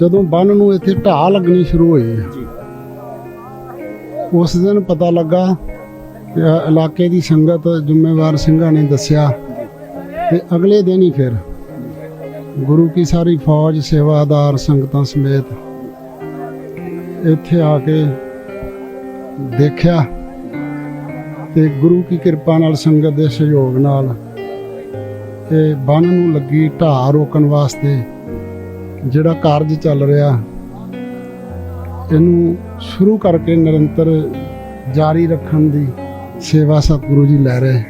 ਜਦੋਂ ਬੰਨ ਨੂੰ ਇੱਥੇ ਢਾਹ ਲੱਗਣੀ ਸ਼ੁਰੂ ਹੋਈ, ਉਸ ਦਿਨ ਪਤਾ ਲੱਗਾ ਕਿ ਇਲਾਕੇ ਦੀ ਸੰਗਤ ਜ਼ਿੰਮੇਵਾਰ ਸਿੰਘਾਂ ਨੇ ਦੱਸਿਆ ਤੇ ਅਗਲੇ ਦਿਨ ਹੀ ਫਿਰ ਗੁਰੂ ਕੀ ਸਾਰੀ ਫੌਜ, ਸੇਵਾਦਾਰ ਸੰਗਤਾਂ ਸਮੇਤ ਇੱਥੇ ਆ ਕੇ ਦੇਖਿਆ ਤੇ ਗੁਰੂ ਕੀ ਕਿਰਪਾ ਨਾਲ ਸੰਗਤ ਦੇ ਸਹਿਯੋਗ ਨਾਲ ਤੇ ਬੰਨ ਨੂੰ ਲੱਗੀ ਢਾਹ ਰੋਕਣ ਵਾਸਤੇ ਜਿਹੜਾ ਕਾਰਜ ਚੱਲ ਰਿਹਾ, ਇਹਨੂੰ ਸ਼ੁਰੂ ਕਰਕੇ ਨਿਰੰਤਰ ਜਾਰੀ ਰੱਖਣ ਦੀ ਸੇਵਾ ਸਤਿਗੁਰੂ ਜੀ ਲੈ ਰਹੇ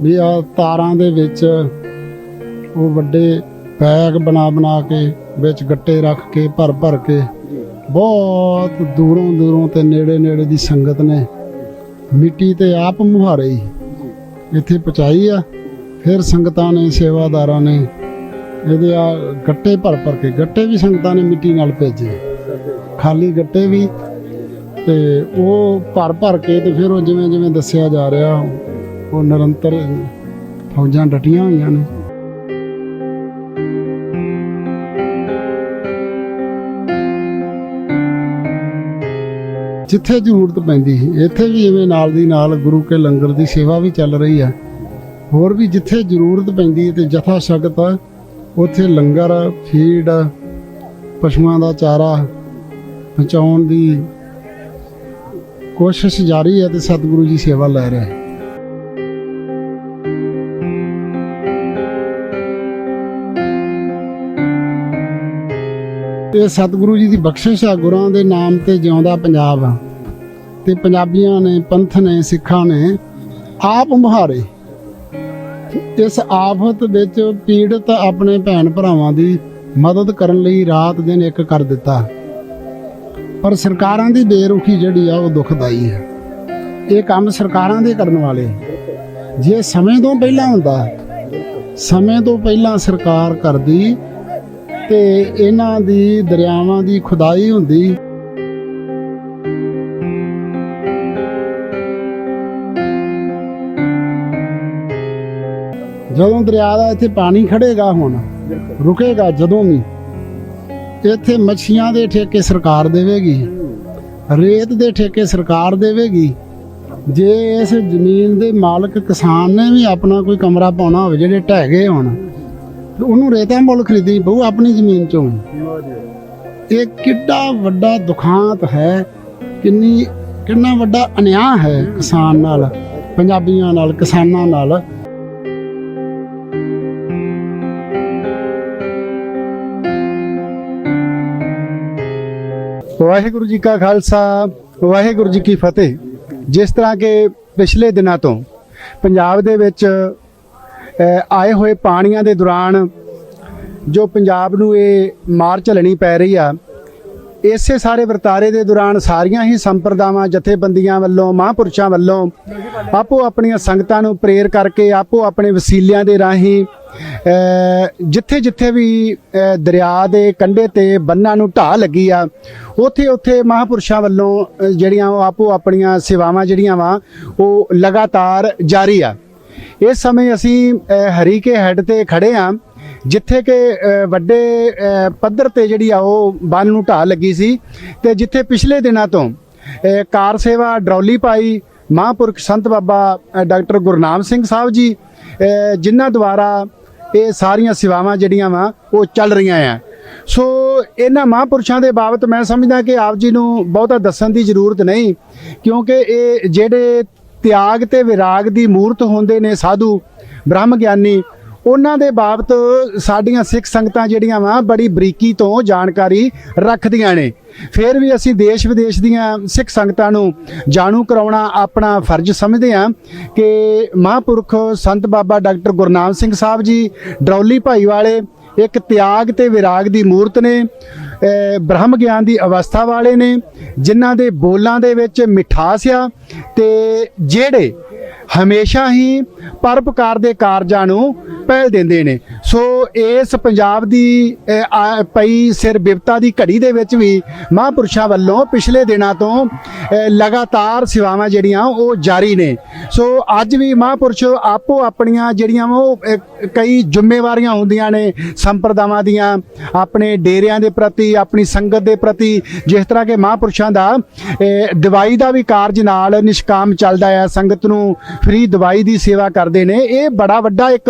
ਵੀ ਆ ਤਾਰਾਂ ਦੇ ਵਿੱਚ ਉਹ ਵੱਡੇ ਪੈਗ ਬਣਾ ਬਣਾ ਕੇ ਵਿੱਚ ਗੱਟੇ ਰੱਖ ਕੇ, ਭਰ ਭਰ ਕੇ ਬਹੁਤ ਦੂਰੋਂ ਦੂਰੋਂ ਤੇ ਨੇੜੇ ਨੇੜੇ ਦੀ ਸੰਗਤ ਨੇ ਮਿੱਟੀ ਤੇ ਆਪ ਮੁਹਾਰੇ ਹੀ। ਇੱਥੇ ਪਹੁੰਚਾਈ ਆ। ਫਿਰ ਸੰਗਤਾਂ ਨੇ, ਸੇਵਾਦਾਰਾਂ ਨੇ ਇਹਦੇ ਆ ਗੱਟੇ ਭਰ ਭਰ ਕੇ, ਗੱਟੇ ਵੀ ਸੰਗਤਾਂ ਨੇ ਮਿੱਟੀ ਨਾਲ ਭੇਜੇ। ਖਾਲੀ ਗੱਟੇ ਵੀ ਤੇ ਉਹ ਭਰ ਭਰ ਕੇ ਤੇ ਫਿਰ ਉਹ ਜਿਵੇਂ ਜਿਵੇਂ ਦੱਸਿਆ ਜਾ ਰਿਹਾ, ਉਹ ਨਿਰੰਤਰ ਫੌਜਾਂ ਡਟੀਆਂ ਹੋਈਆਂ ਨੇ। ਜਿੱਥੇ ਜ਼ਰੂਰਤ ਪੈਂਦੀ ਇੱਥੇ ਵੀ ਇਵੇਂ ਨਾਲ ਦੀ ਨਾਲ ਗੁਰੂ ਕੇ ਲੰਗਰ ਦੀ ਸੇਵਾ ਵੀ ਚੱਲ ਰਹੀ ਹੈ ਹੋਰ ਵੀ ਜਿੱਥੇ ਜ਼ਰੂਰਤ ਪੈਂਦੀ ਹੈ ਤੇ ਜਥਾ ਸ਼ਕਤ ਉੱਥੇ ਲੰਗਰ, ਫੀਡ, ਪਸ਼ੂਆਂ ਦਾ ਚਾਰਾ ਪਹੁੰਚਾਉਣ ਦੀ ਕੋਸ਼ਿਸ਼ ਜਾਰੀ ਹੈ ਤੇ ਸਤਿਗੁਰੂ ਜੀ ਸੇਵਾ ਲੈ ਰਹੇ ਇਹ ਸਤਿਗੁਰੂ ਜੀ ਦੀ ਬਖਸ਼ਿਸ਼ ਆ, ਗੁਰਾਂ ਦੇ ਨਾਮ ਤੇ ਜਿਉਂਦਾ ਪੰਜਾਬ। ਆ ਤੇ ਪੰਜਾਬੀਆਂ ਨੇ, ਪੰਥ ਨੇ, ਸਿੱਖਾਂ ਨੇ ਆਪ ਮੁਹਾਰੇ। ਇਸ ਆਫਤ ਵਿੱਚ ਪੀੜਤ ਆਪਣੇ ਭੈਣ ਭਰਾਵਾਂ ਦੀ ਮਦਦ ਕਰਨ ਲਈ ਰਾਤ ਦਿਨ ਇੱਕ ਕਰ ਦਿੱਤਾ। ਪਰ ਸਰਕਾਰਾਂ ਦੀ ਬੇਰੁਖੀ ਜਿਹੜੀ ਆ, ਉਹ ਦੁਖਦਾਈ ਹੈ। ਇਹ ਕੰਮ ਸਰਕਾਰਾਂ ਦੇ ਕਰਨ ਵਾਲੇ। ਜੇ ਸਮੇਂ ਤੋਂ ਪਹਿਲਾਂ ਹੁੰਦਾ, ਸਮੇਂ ਤੋਂ ਪਹਿਲਾਂ ਸਰਕਾਰ ਕਰਦੀ ਤੇ ਇਹਨਾਂ ਦੀ ਦਰਿਆਵਾਂ ਦੀ ਖੁਦਾਈ ਹੁੰਦੀ। ਜਦੋਂ ਦਰਿਆ ਦਾ ਇੱਥੇ ਪਾਣੀ ਖੜੇਗਾ ਹੁਣ, ਰੁਕੇਗਾ ਜਦੋਂ ਵੀ, ਇੱਥੇ ਮੱਛੀਆਂ ਦੇ ਠੇਕੇ ਸਰਕਾਰ ਦੇਵੇਗੀ, ਰੇਤ ਦੇ ਠੇਕੇ ਸਰਕਾਰ ਦੇਵੇਗੀ। ਜੇ ਇਸ ਜ਼ਮੀਨ ਦੇ ਮਾਲਕ ਕਿਸਾਨ ਨੇ ਵੀ ਆਪਣਾ ਕੋਈ ਕਮਰਾ ਪਾਉਣਾ ਹੋਵੇ, ਜਿਹੜੇ ਢਹਿ ਗਏ ਹੋਣ ਉਹਨੂੰ ਰੇਤਾਂ ਮੁੱਲ ਖਰੀਦਣੀ ਬਹੁ ਆਪਣੀ ਜ਼ਮੀਨ ਚੋਂ। ਇਹ ਕਿੱਡਾ ਵੱਡਾ ਦੁਖਾਂਤ ਹੈ, ਕਿੰਨੀ, ਕਿੰਨਾ ਵੱਡਾ ਅਨਿਆਂ ਹੈ ਕਿਸਾਨ ਨਾਲ, ਪੰਜਾਬੀਆਂ ਨਾਲ, ਕਿਸਾਨਾਂ ਨਾਲ। ਵਾਹਿਗੁਰੂ ਜੀ ਕਾ ਖਾਲਸਾ, ਵਾਹਿਗੁਰੂ ਜੀ ਕੀ ਫਤਿਹ। ਜਿਸ ਤਰ੍ਹਾਂ ਕਿ ਪਿਛਲੇ ਦਿਨਾਂ ਤੋਂ ਪੰਜਾਬ ਦੇ ਵਿੱਚ ਆਏ ਹੋਏ ਪਾਣੀਆਂ ਦੇ ਦੌਰਾਨ ਜੋ ਪੰਜਾਬ ਨੂੰ ਇਹ ਮਾਰ ਝੱਲਣੀ ਪੈ ਰਹੀ ਆ, ਇਸੇ ਸਾਰੇ ਵਰਤਾਰੇ ਦੇ ਦੌਰਾਨ ਸਾਰੀਆਂ ਹੀ ਸੰਪਰਦਾਵਾਂ, ਜਥੇਬੰਦੀਆਂ ਵੱਲੋਂ, ਮਹਾਂਪੁਰਸ਼ਾਂ ਵੱਲੋਂ ਆਪੋ ਆਪਣੀਆਂ ਸੰਗਤਾਂ ਨੂੰ ਪ੍ਰੇਰ ਕਰਕੇ, ਆਪੋ ਆਪਣੇ ਵਸੀਲਿਆਂ ਦੇ ਰਾਹੀਂ ਜਿੱਥੇ ਜਿੱਥੇ ਵੀ ਦਰਿਆ ਦੇ ਕੰਢੇ ਤੇ ਬੰਨਾਂ ਨੂੰ ਢਾਹ ਲੱਗੀ ਆ ਉੱਥੇ ਉੱਥੇ ਮਹਾਂਪੁਰਸ਼ਾਂ ਵੱਲੋਂ ਜਿਹੜੀਆਂ ਉਹ ਆਪੋ ਆਪਣੀਆਂ ਸੇਵਾਵਾਂ ਜਿਹੜੀਆਂ ਵਾ, ਉਹ ਲਗਾਤਾਰ ਜਾਰੀ ਆ। ਇਸ ਸਮੇਂ ਅਸੀਂ ਹਰੀਕੇ ਹੈੱਡ ਤੇ ਖੜੇ ਆ, ਜਿੱਥੇ ਕਿ ਵੱਡੇ ਪੱਧਰ ਤੇ ਜਿਹੜੀ ਆ ਉਹ ਬੰਨ ਨੂੰ ਢਾਹ ਲੱਗੀ ਸੀ ਤੇ ਜਿੱਥੇ ਪਿਛਲੇ ਦਿਨਾਂ ਤੋਂ ਕਾਰ ਸੇਵਾ ਡਰੌਲੀ ਪਾਈ ਮਹਾਂਪੁਰਖ ਸੰਤ ਬਾਬਾ ਡਾਕਟਰ ਗੁਰਨਾਮ ਸਿੰਘ ਸਾਹਿਬ ਜੀ ਜਿਨ੍ਹਾਂ ਦੁਆਰਾ ਇਹ ਸਾਰੀਆਂ ਸੇਵਾਵਾਂ ਜਿਹੜੀਆਂ ਵਾ ਉਹ ਚੱਲ ਰਹੀਆਂ ਆ। ਸੋ ਇਹਨਾਂ ਮਹਾਂਪੁਰਸ਼ਾਂ ਦੇ ਬਾਬਤ ਮੈਂ ਸਮਝਦਾ ਕਿ ਆਪ ਜੀ ਨੂੰ ਬਹੁਤਾ ਦੱਸਣ ਦੀ ਜ਼ਰੂਰਤ ਨਹੀਂ, ਕਿਉਂਕਿ ਇਹ ਜਿਹੜੇ ਤਿਆਗ ਤੇ ਵਿਰਾਗ ਦੀ ਮੂਰਤ ਹੁੰਦੇ ਨੇ ਸਾਧੂ ਬ੍ਰਹਮ ਗਿਆਨੀ ਉਹਨਾਂ ਦੇ ਬਾਬਤ ਸਾਡੀਆਂ ਸਿੱਖ ਸੰਗਤਾਂ ਜਿਹੜੀਆਂ ਵਾ, ਬੜੀ ਬਰੀਕੀ ਤੋਂ ਜਾਣਕਾਰੀ ਰੱਖਦੀਆਂ ਨੇ। ਫਿਰ ਵੀ ਅਸੀਂ ਦੇਸ਼ ਵਿਦੇਸ਼ ਦੀਆਂ ਸਿੱਖ ਸੰਗਤਾਂ ਨੂੰ ਜਾਣੂ ਕਰਾਉਣਾ ਆਪਣਾ ਫਰਜ਼ ਸਮਝਦੇ ਹਾਂ ਕਿ ਮਹਾਂਪੁਰਖ ਸੰਤ ਬਾਬਾ ਡਾਕਟਰ ਗੁਰਨਾਮ ਸਿੰਘ ਸਾਹਿਬ ਜੀ, ਡਰੌਲੀ ਭਾਈ ਵਾਲੇ ਇੱਕ ਤਿਆਗ ਤੇ ਵਿਰਾਗ ਦੀ ਮੂਰਤ ਨੇ। ਬ੍ਰਹਮ ਗਿਆਨ ਦੀ ਅਵਸਥਾ ਵਾਲੇ ਨੇ, ਜਿਨ੍ਹਾਂ ਦੇ ਬੋਲਾਂ ਦੇ ਵਿੱਚ ਮਿਠਾਸ ਆ, ਤੇ ਜਿਹੜੇ ਹਮੇਸ਼ਾ ਹੀ ਪਰਪਕਾਰ ਦੇ ਕਾਰਜਾਂ ਨੂੰ ਪਹਿਲ ਦਿੰਦੇ ਨੇ। ਸੋ ਇਸ ਪੰਜਾਬ ਦੀ ਆ- ਪਈ ਸਿਰ ਬਿਪਤਾ ਦੀ ਘੜੀ ਦੇ ਵਿੱਚ ਵੀ ਮਹਾਂਪੁਰਸ਼ਾਂ ਵੱਲੋਂ ਪਿਛਲੇ ਦਿਨਾਂ ਤੋਂ ਲਗਾਤਾਰ ਸੇਵਾਵਾਂ ਜਿਹੜੀਆਂ ਉਹ ਜਾਰੀ ਨੇ। ਸੋ ਅੱਜ ਵੀ ਮਹਾਂਪੁਰਸ਼ ਆਪੋ ਆਪਣੀਆਂ ਜਿਹੜੀਆਂ ਉਹ ਕਈ ਜ਼ਿੰਮੇਵਾਰੀਆਂ ਹੁੰਦੀਆਂ ਨੇ ਸੰਪਰਦਾਵਾਂ ਦੀਆਂ, ਆਪਣੇ ਡੇਰਿਆਂ ਦੇ ਪ੍ਰਤੀ, ਆਪਣੀ ਸੰਗਤ ਦੇ ਪ੍ਰਤੀ, ਜਿਸ ਤਰ੍ਹਾਂ ਕਿ ਮਹਾਂਪੁਰਸ਼ਾਂ ਦਾ ਦਵਾਈ ਦਾ ਵੀ ਕਾਰਜ ਨਾਲ ਨਿਸ਼ਕਾਮ ਚੱਲਦਾ ਆ, ਸੰਗਤ ਨੂੰ ਫ੍ਰੀ ਦਵਾਈ ਦੀ ਸੇਵਾ ਕਰਦੇ ਨੇ। ਇਹ ਬੜਾ ਵੱਡਾ ਇੱਕ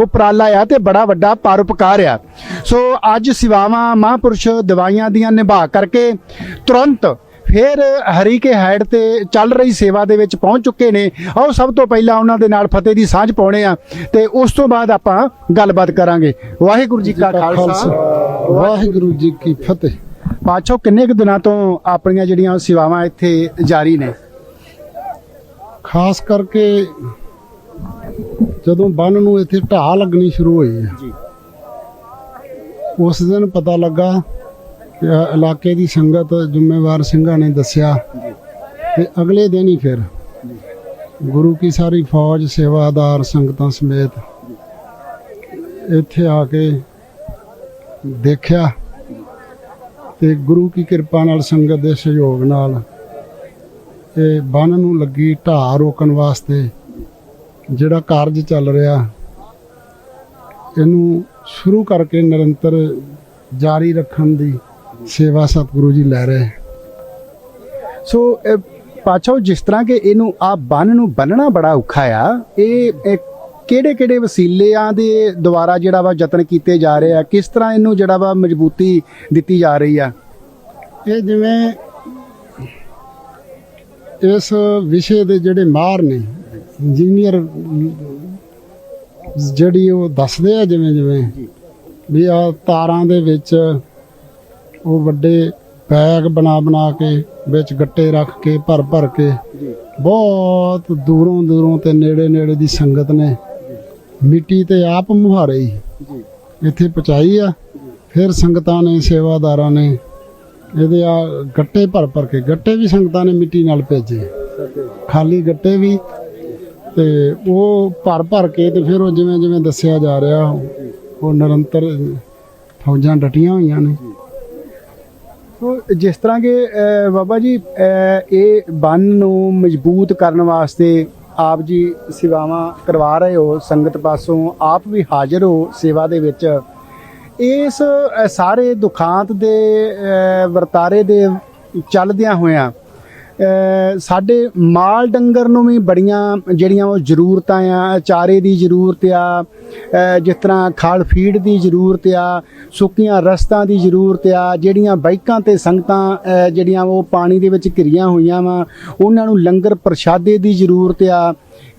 ਉਪਰਾਲਾ ਆ ਤੇ ਬੜਾ ਵੱਡਾ ਪਰਉਪਕਾਰ ਆ। ਸੋ ਅੱਜ ਸੇਵਾਵਾਂ ਮਹਾਂਪੁਰਸ਼ ਦਵਾਈਆਂ ਦੀਆਂ ਨਿਭਾ ਕਰਕੇ ਤੁਰੰਤ ਫਿਰ ਹਰੀ ਕੇ ਹੈਡ ਤੇ ਚੱਲ ਰਹੀ ਸੇਵਾ ਦੇ ਵਿੱਚ ਪਹੁੰਚ ਚੁੱਕੇ ਨੇ। ਆਓ ਸਭ ਤੋਂ ਪਹਿਲਾਂ ਉਹਨਾਂ ਦੇ ਨਾਲ ਫਤਿਹ ਦੀ ਸਾਂਝ ਪਾਉਣੇ ਆ ਤੇ ਉਸ ਤੋਂ ਬਾਅਦ ਆਪਾਂ ਗੱਲਬਾਤ ਕਰਾਂਗੇ। ਵਾਹਿਗੁਰੂ ਜੀ ਕਾ ਖਾਲਸਾ। ਵਾਹਿਗੁਰੂ ਜੀ ਕੀ ਫਤਿਹ। ਪਾਛੋ ਕਿੰਨੇ ਕੁ ਦਿਨਾਂ ਤੋਂ ਆਪਣੀਆਂ ਜਿਹੜੀਆਂ ਸੇਵਾਵਾਂ ਇੱਥੇ ਜਾਰੀ ਨੇ? ਖਾਸ ਕਰਕੇ ਜਦੋਂ ਬੰਨ ਨੂੰ ਇੱਥੇ ਢਾਹ ਲੱਗਣੀ ਸ਼ੁਰੂ ਹੋਈ ਹੈ ਜੀ। ਉਸ ਦਿਨ ਪਤਾ ਲੱਗਾ ਕਿ ਇਲਾਕੇ ਦੀ ਸੰਗਤ ਜ਼ਿੰਮੇਵਾਰ ਸਿੰਘਾਂ ਨੇ ਦੱਸਿਆ ਤੇ ਅਗਲੇ ਦਿਨ ਹੀ ਫਿਰ ਗੁਰੂ ਕੀ ਸਾਰੀ ਫੌਜ ਸੇਵਾਦਾਰ ਸੰਗਤਾਂ ਸਮੇਤ ਇੱਥੇ ਆ ਕੇ ਦੇਖਿਆ ਤੇ ਗੁਰੂ ਕੀ ਕਿਰਪਾ ਨਾਲ ਸੰਗਤ ਦੇ ਸਹਿਯੋਗ ਨਾਲ ਇਹ ਬੰਨ ਨੂੰ ਲੱਗੀ ਢਾਹ ਰੋਕਣ ਵਾਸਤੇ ਜਿਹੜਾ ਕਾਰਜ ਚੱਲ ਰਿਹਾ, ਇਹਨੂੰ ਸ਼ੁਰੂ ਕਰਕੇ ਨਿਰੰਤਰ ਜਾਰੀ ਰੱਖਣ ਦੀ ਸੇਵਾ ਸਤਿਗੁਰੂ ਜੀ ਲੈ ਰਹੇ ਸੋ ਇਹ ਪਾਛੋ ਜਿਸ ਤਰ੍ਹਾਂ ਕਿ ਇਹਨੂੰ ਆ ਬੰਨ ਨੂੰ ਬੰਨਣਾ ਬੜਾ ਔਖਾ ਆ ਇਹ ਕਿਹੜੇ ਕਿਹੜੇ ਵਸੀਲਿਆਂ ਦੇ ਦੁਆਰਾ ਜਿਹੜਾ ਵਾ ਯਤਨ ਕੀਤੇ ਜਾ ਰਹੇ ਆ, ਕਿਸ ਤਰ੍ਹਾਂ ਇਹਨੂੰ ਜਿਹੜਾ ਵਾ ਮਜ਼ਬੂਤੀ ਦਿੱਤੀ ਜਾ ਰਹੀ ਆ? ਇਹ ਜਿਵੇਂ ਇਸ ਵਿਸ਼ੇ ਦੇ ਜਿਹੜੇ ਮਾਹਰ ਨੇ ਇੰਜੀਨੀਅਰ ਜਿਹੜੀ ਉਹ ਦੱਸਦੇ ਆ ਜਿਵੇਂ ਜਿਵੇਂ ਵੀ ਆ ਤਾਰਾਂ ਦੇ ਵਿੱਚ ਉਹ ਵੱਡੇ ਬੈਗ ਬਣਾ ਬਣਾ ਕੇ ਵਿੱਚ ਗੱਟੇ ਰੱਖ ਕੇ ਭਰ ਭਰ ਕੇ ਬਹੁਤ ਦੂਰੋਂ ਦੂਰੋਂ ਤੇ ਨੇੜੇ ਨੇੜੇ ਦੀ ਸੰਗਤ ਨੇ ਮਿੱਟੀ ਤੇ ਆਪ ਮੁਹਾਰੇ ਹੀ ਇੱਥੇ ਪਹੁੰਚਾਈ ਆ। ਫਿਰ ਸੰਗਤਾਂ ਨੇ ਸੇਵਾਦਾਰਾਂ ਨੇ ਇਹਦੇ ਆ ਗੱਟੇ ਭਰ ਭਰ ਕੇ, ਗੱਟੇ ਵੀ ਸੰਗਤਾਂ ਨੇ ਮਿੱਟੀ ਨਾਲ ਭੇਜੇ। ਖਾਲੀ ਗੱਟੇ ਵੀ ਤੇ ਉਹ ਭਰ ਭਰ ਕੇ ਤੇ ਫਿਰ ਉਹ ਜਿਵੇਂ ਜਿਵੇਂ ਦੱਸਿਆ ਜਾ ਰਿਹਾ, ਉਹ ਨਿਰੰਤਰ ਫੌਜਾਂ ਡਟੀਆਂ ਹੋਈਆਂ ਨੇ। ਸੋ ਜਿਸ ਤਰ੍ਹਾਂ ਕਿ ਬਾਬਾ ਜੀ ਇਹ ਬੰਨ ਨੂੰ ਮਜ਼ਬੂਤ ਕਰਨ ਵਾਸਤੇ ਆਪ ਜੀ ਸੇਵਾਵਾਂ ਕਰਵਾ ਰਹੇ ਹੋ, ਸੰਗਤ ਪਾਸੋਂ ਆਪ ਵੀ ਹਾਜ਼ਰ ਹੋ ਸੇਵਾ ਦੇ ਵਿੱਚ। ਇਸ ਸਾਰੇ ਦੁਖਾਂਤ ਦੇ ਵਰਤਾਰੇ ਦੇ ਚੱਲਦਿਆਂ ਹੋਇਆਂ ਸਾਡੇ ਮਾਲ ਡੰਗਰ ਨੂੰ ਵੀ ਬੜੀਆਂ ਜਿਹੜੀਆਂ ਉਹ ਜ਼ਰੂਰਤਾਂ ਆ, ਚਾਰੇ ਦੀ ਜ਼ਰੂਰਤ ਆ ਜਿਸ ਤਰ੍ਹਾਂ ਖਾਲ ਫੀਡ ਦੀ ਜ਼ਰੂਰਤ ਆ, ਸੁੱਕੀਆਂ ਰਸਤਾਂ ਦੀ ਜ਼ਰੂਰਤ ਆ, ਜਿਹੜੀਆਂ ਬਾਈਕਾਂ ਤੇ ਸੰਗਤਾਂ ਜਿਹੜੀਆਂ ਉਹ ਪਾਣੀ ਦੇ ਵਿੱਚ ਘਿਰੀਆਂ ਹੋਈਆਂ ਵਾ, ਉਹਨਾਂ ਨੂੰ ਲੰਗਰ ਪ੍ਰਸ਼ਾਦੇ ਦੀ ਜ਼ਰੂਰਤ ਆ।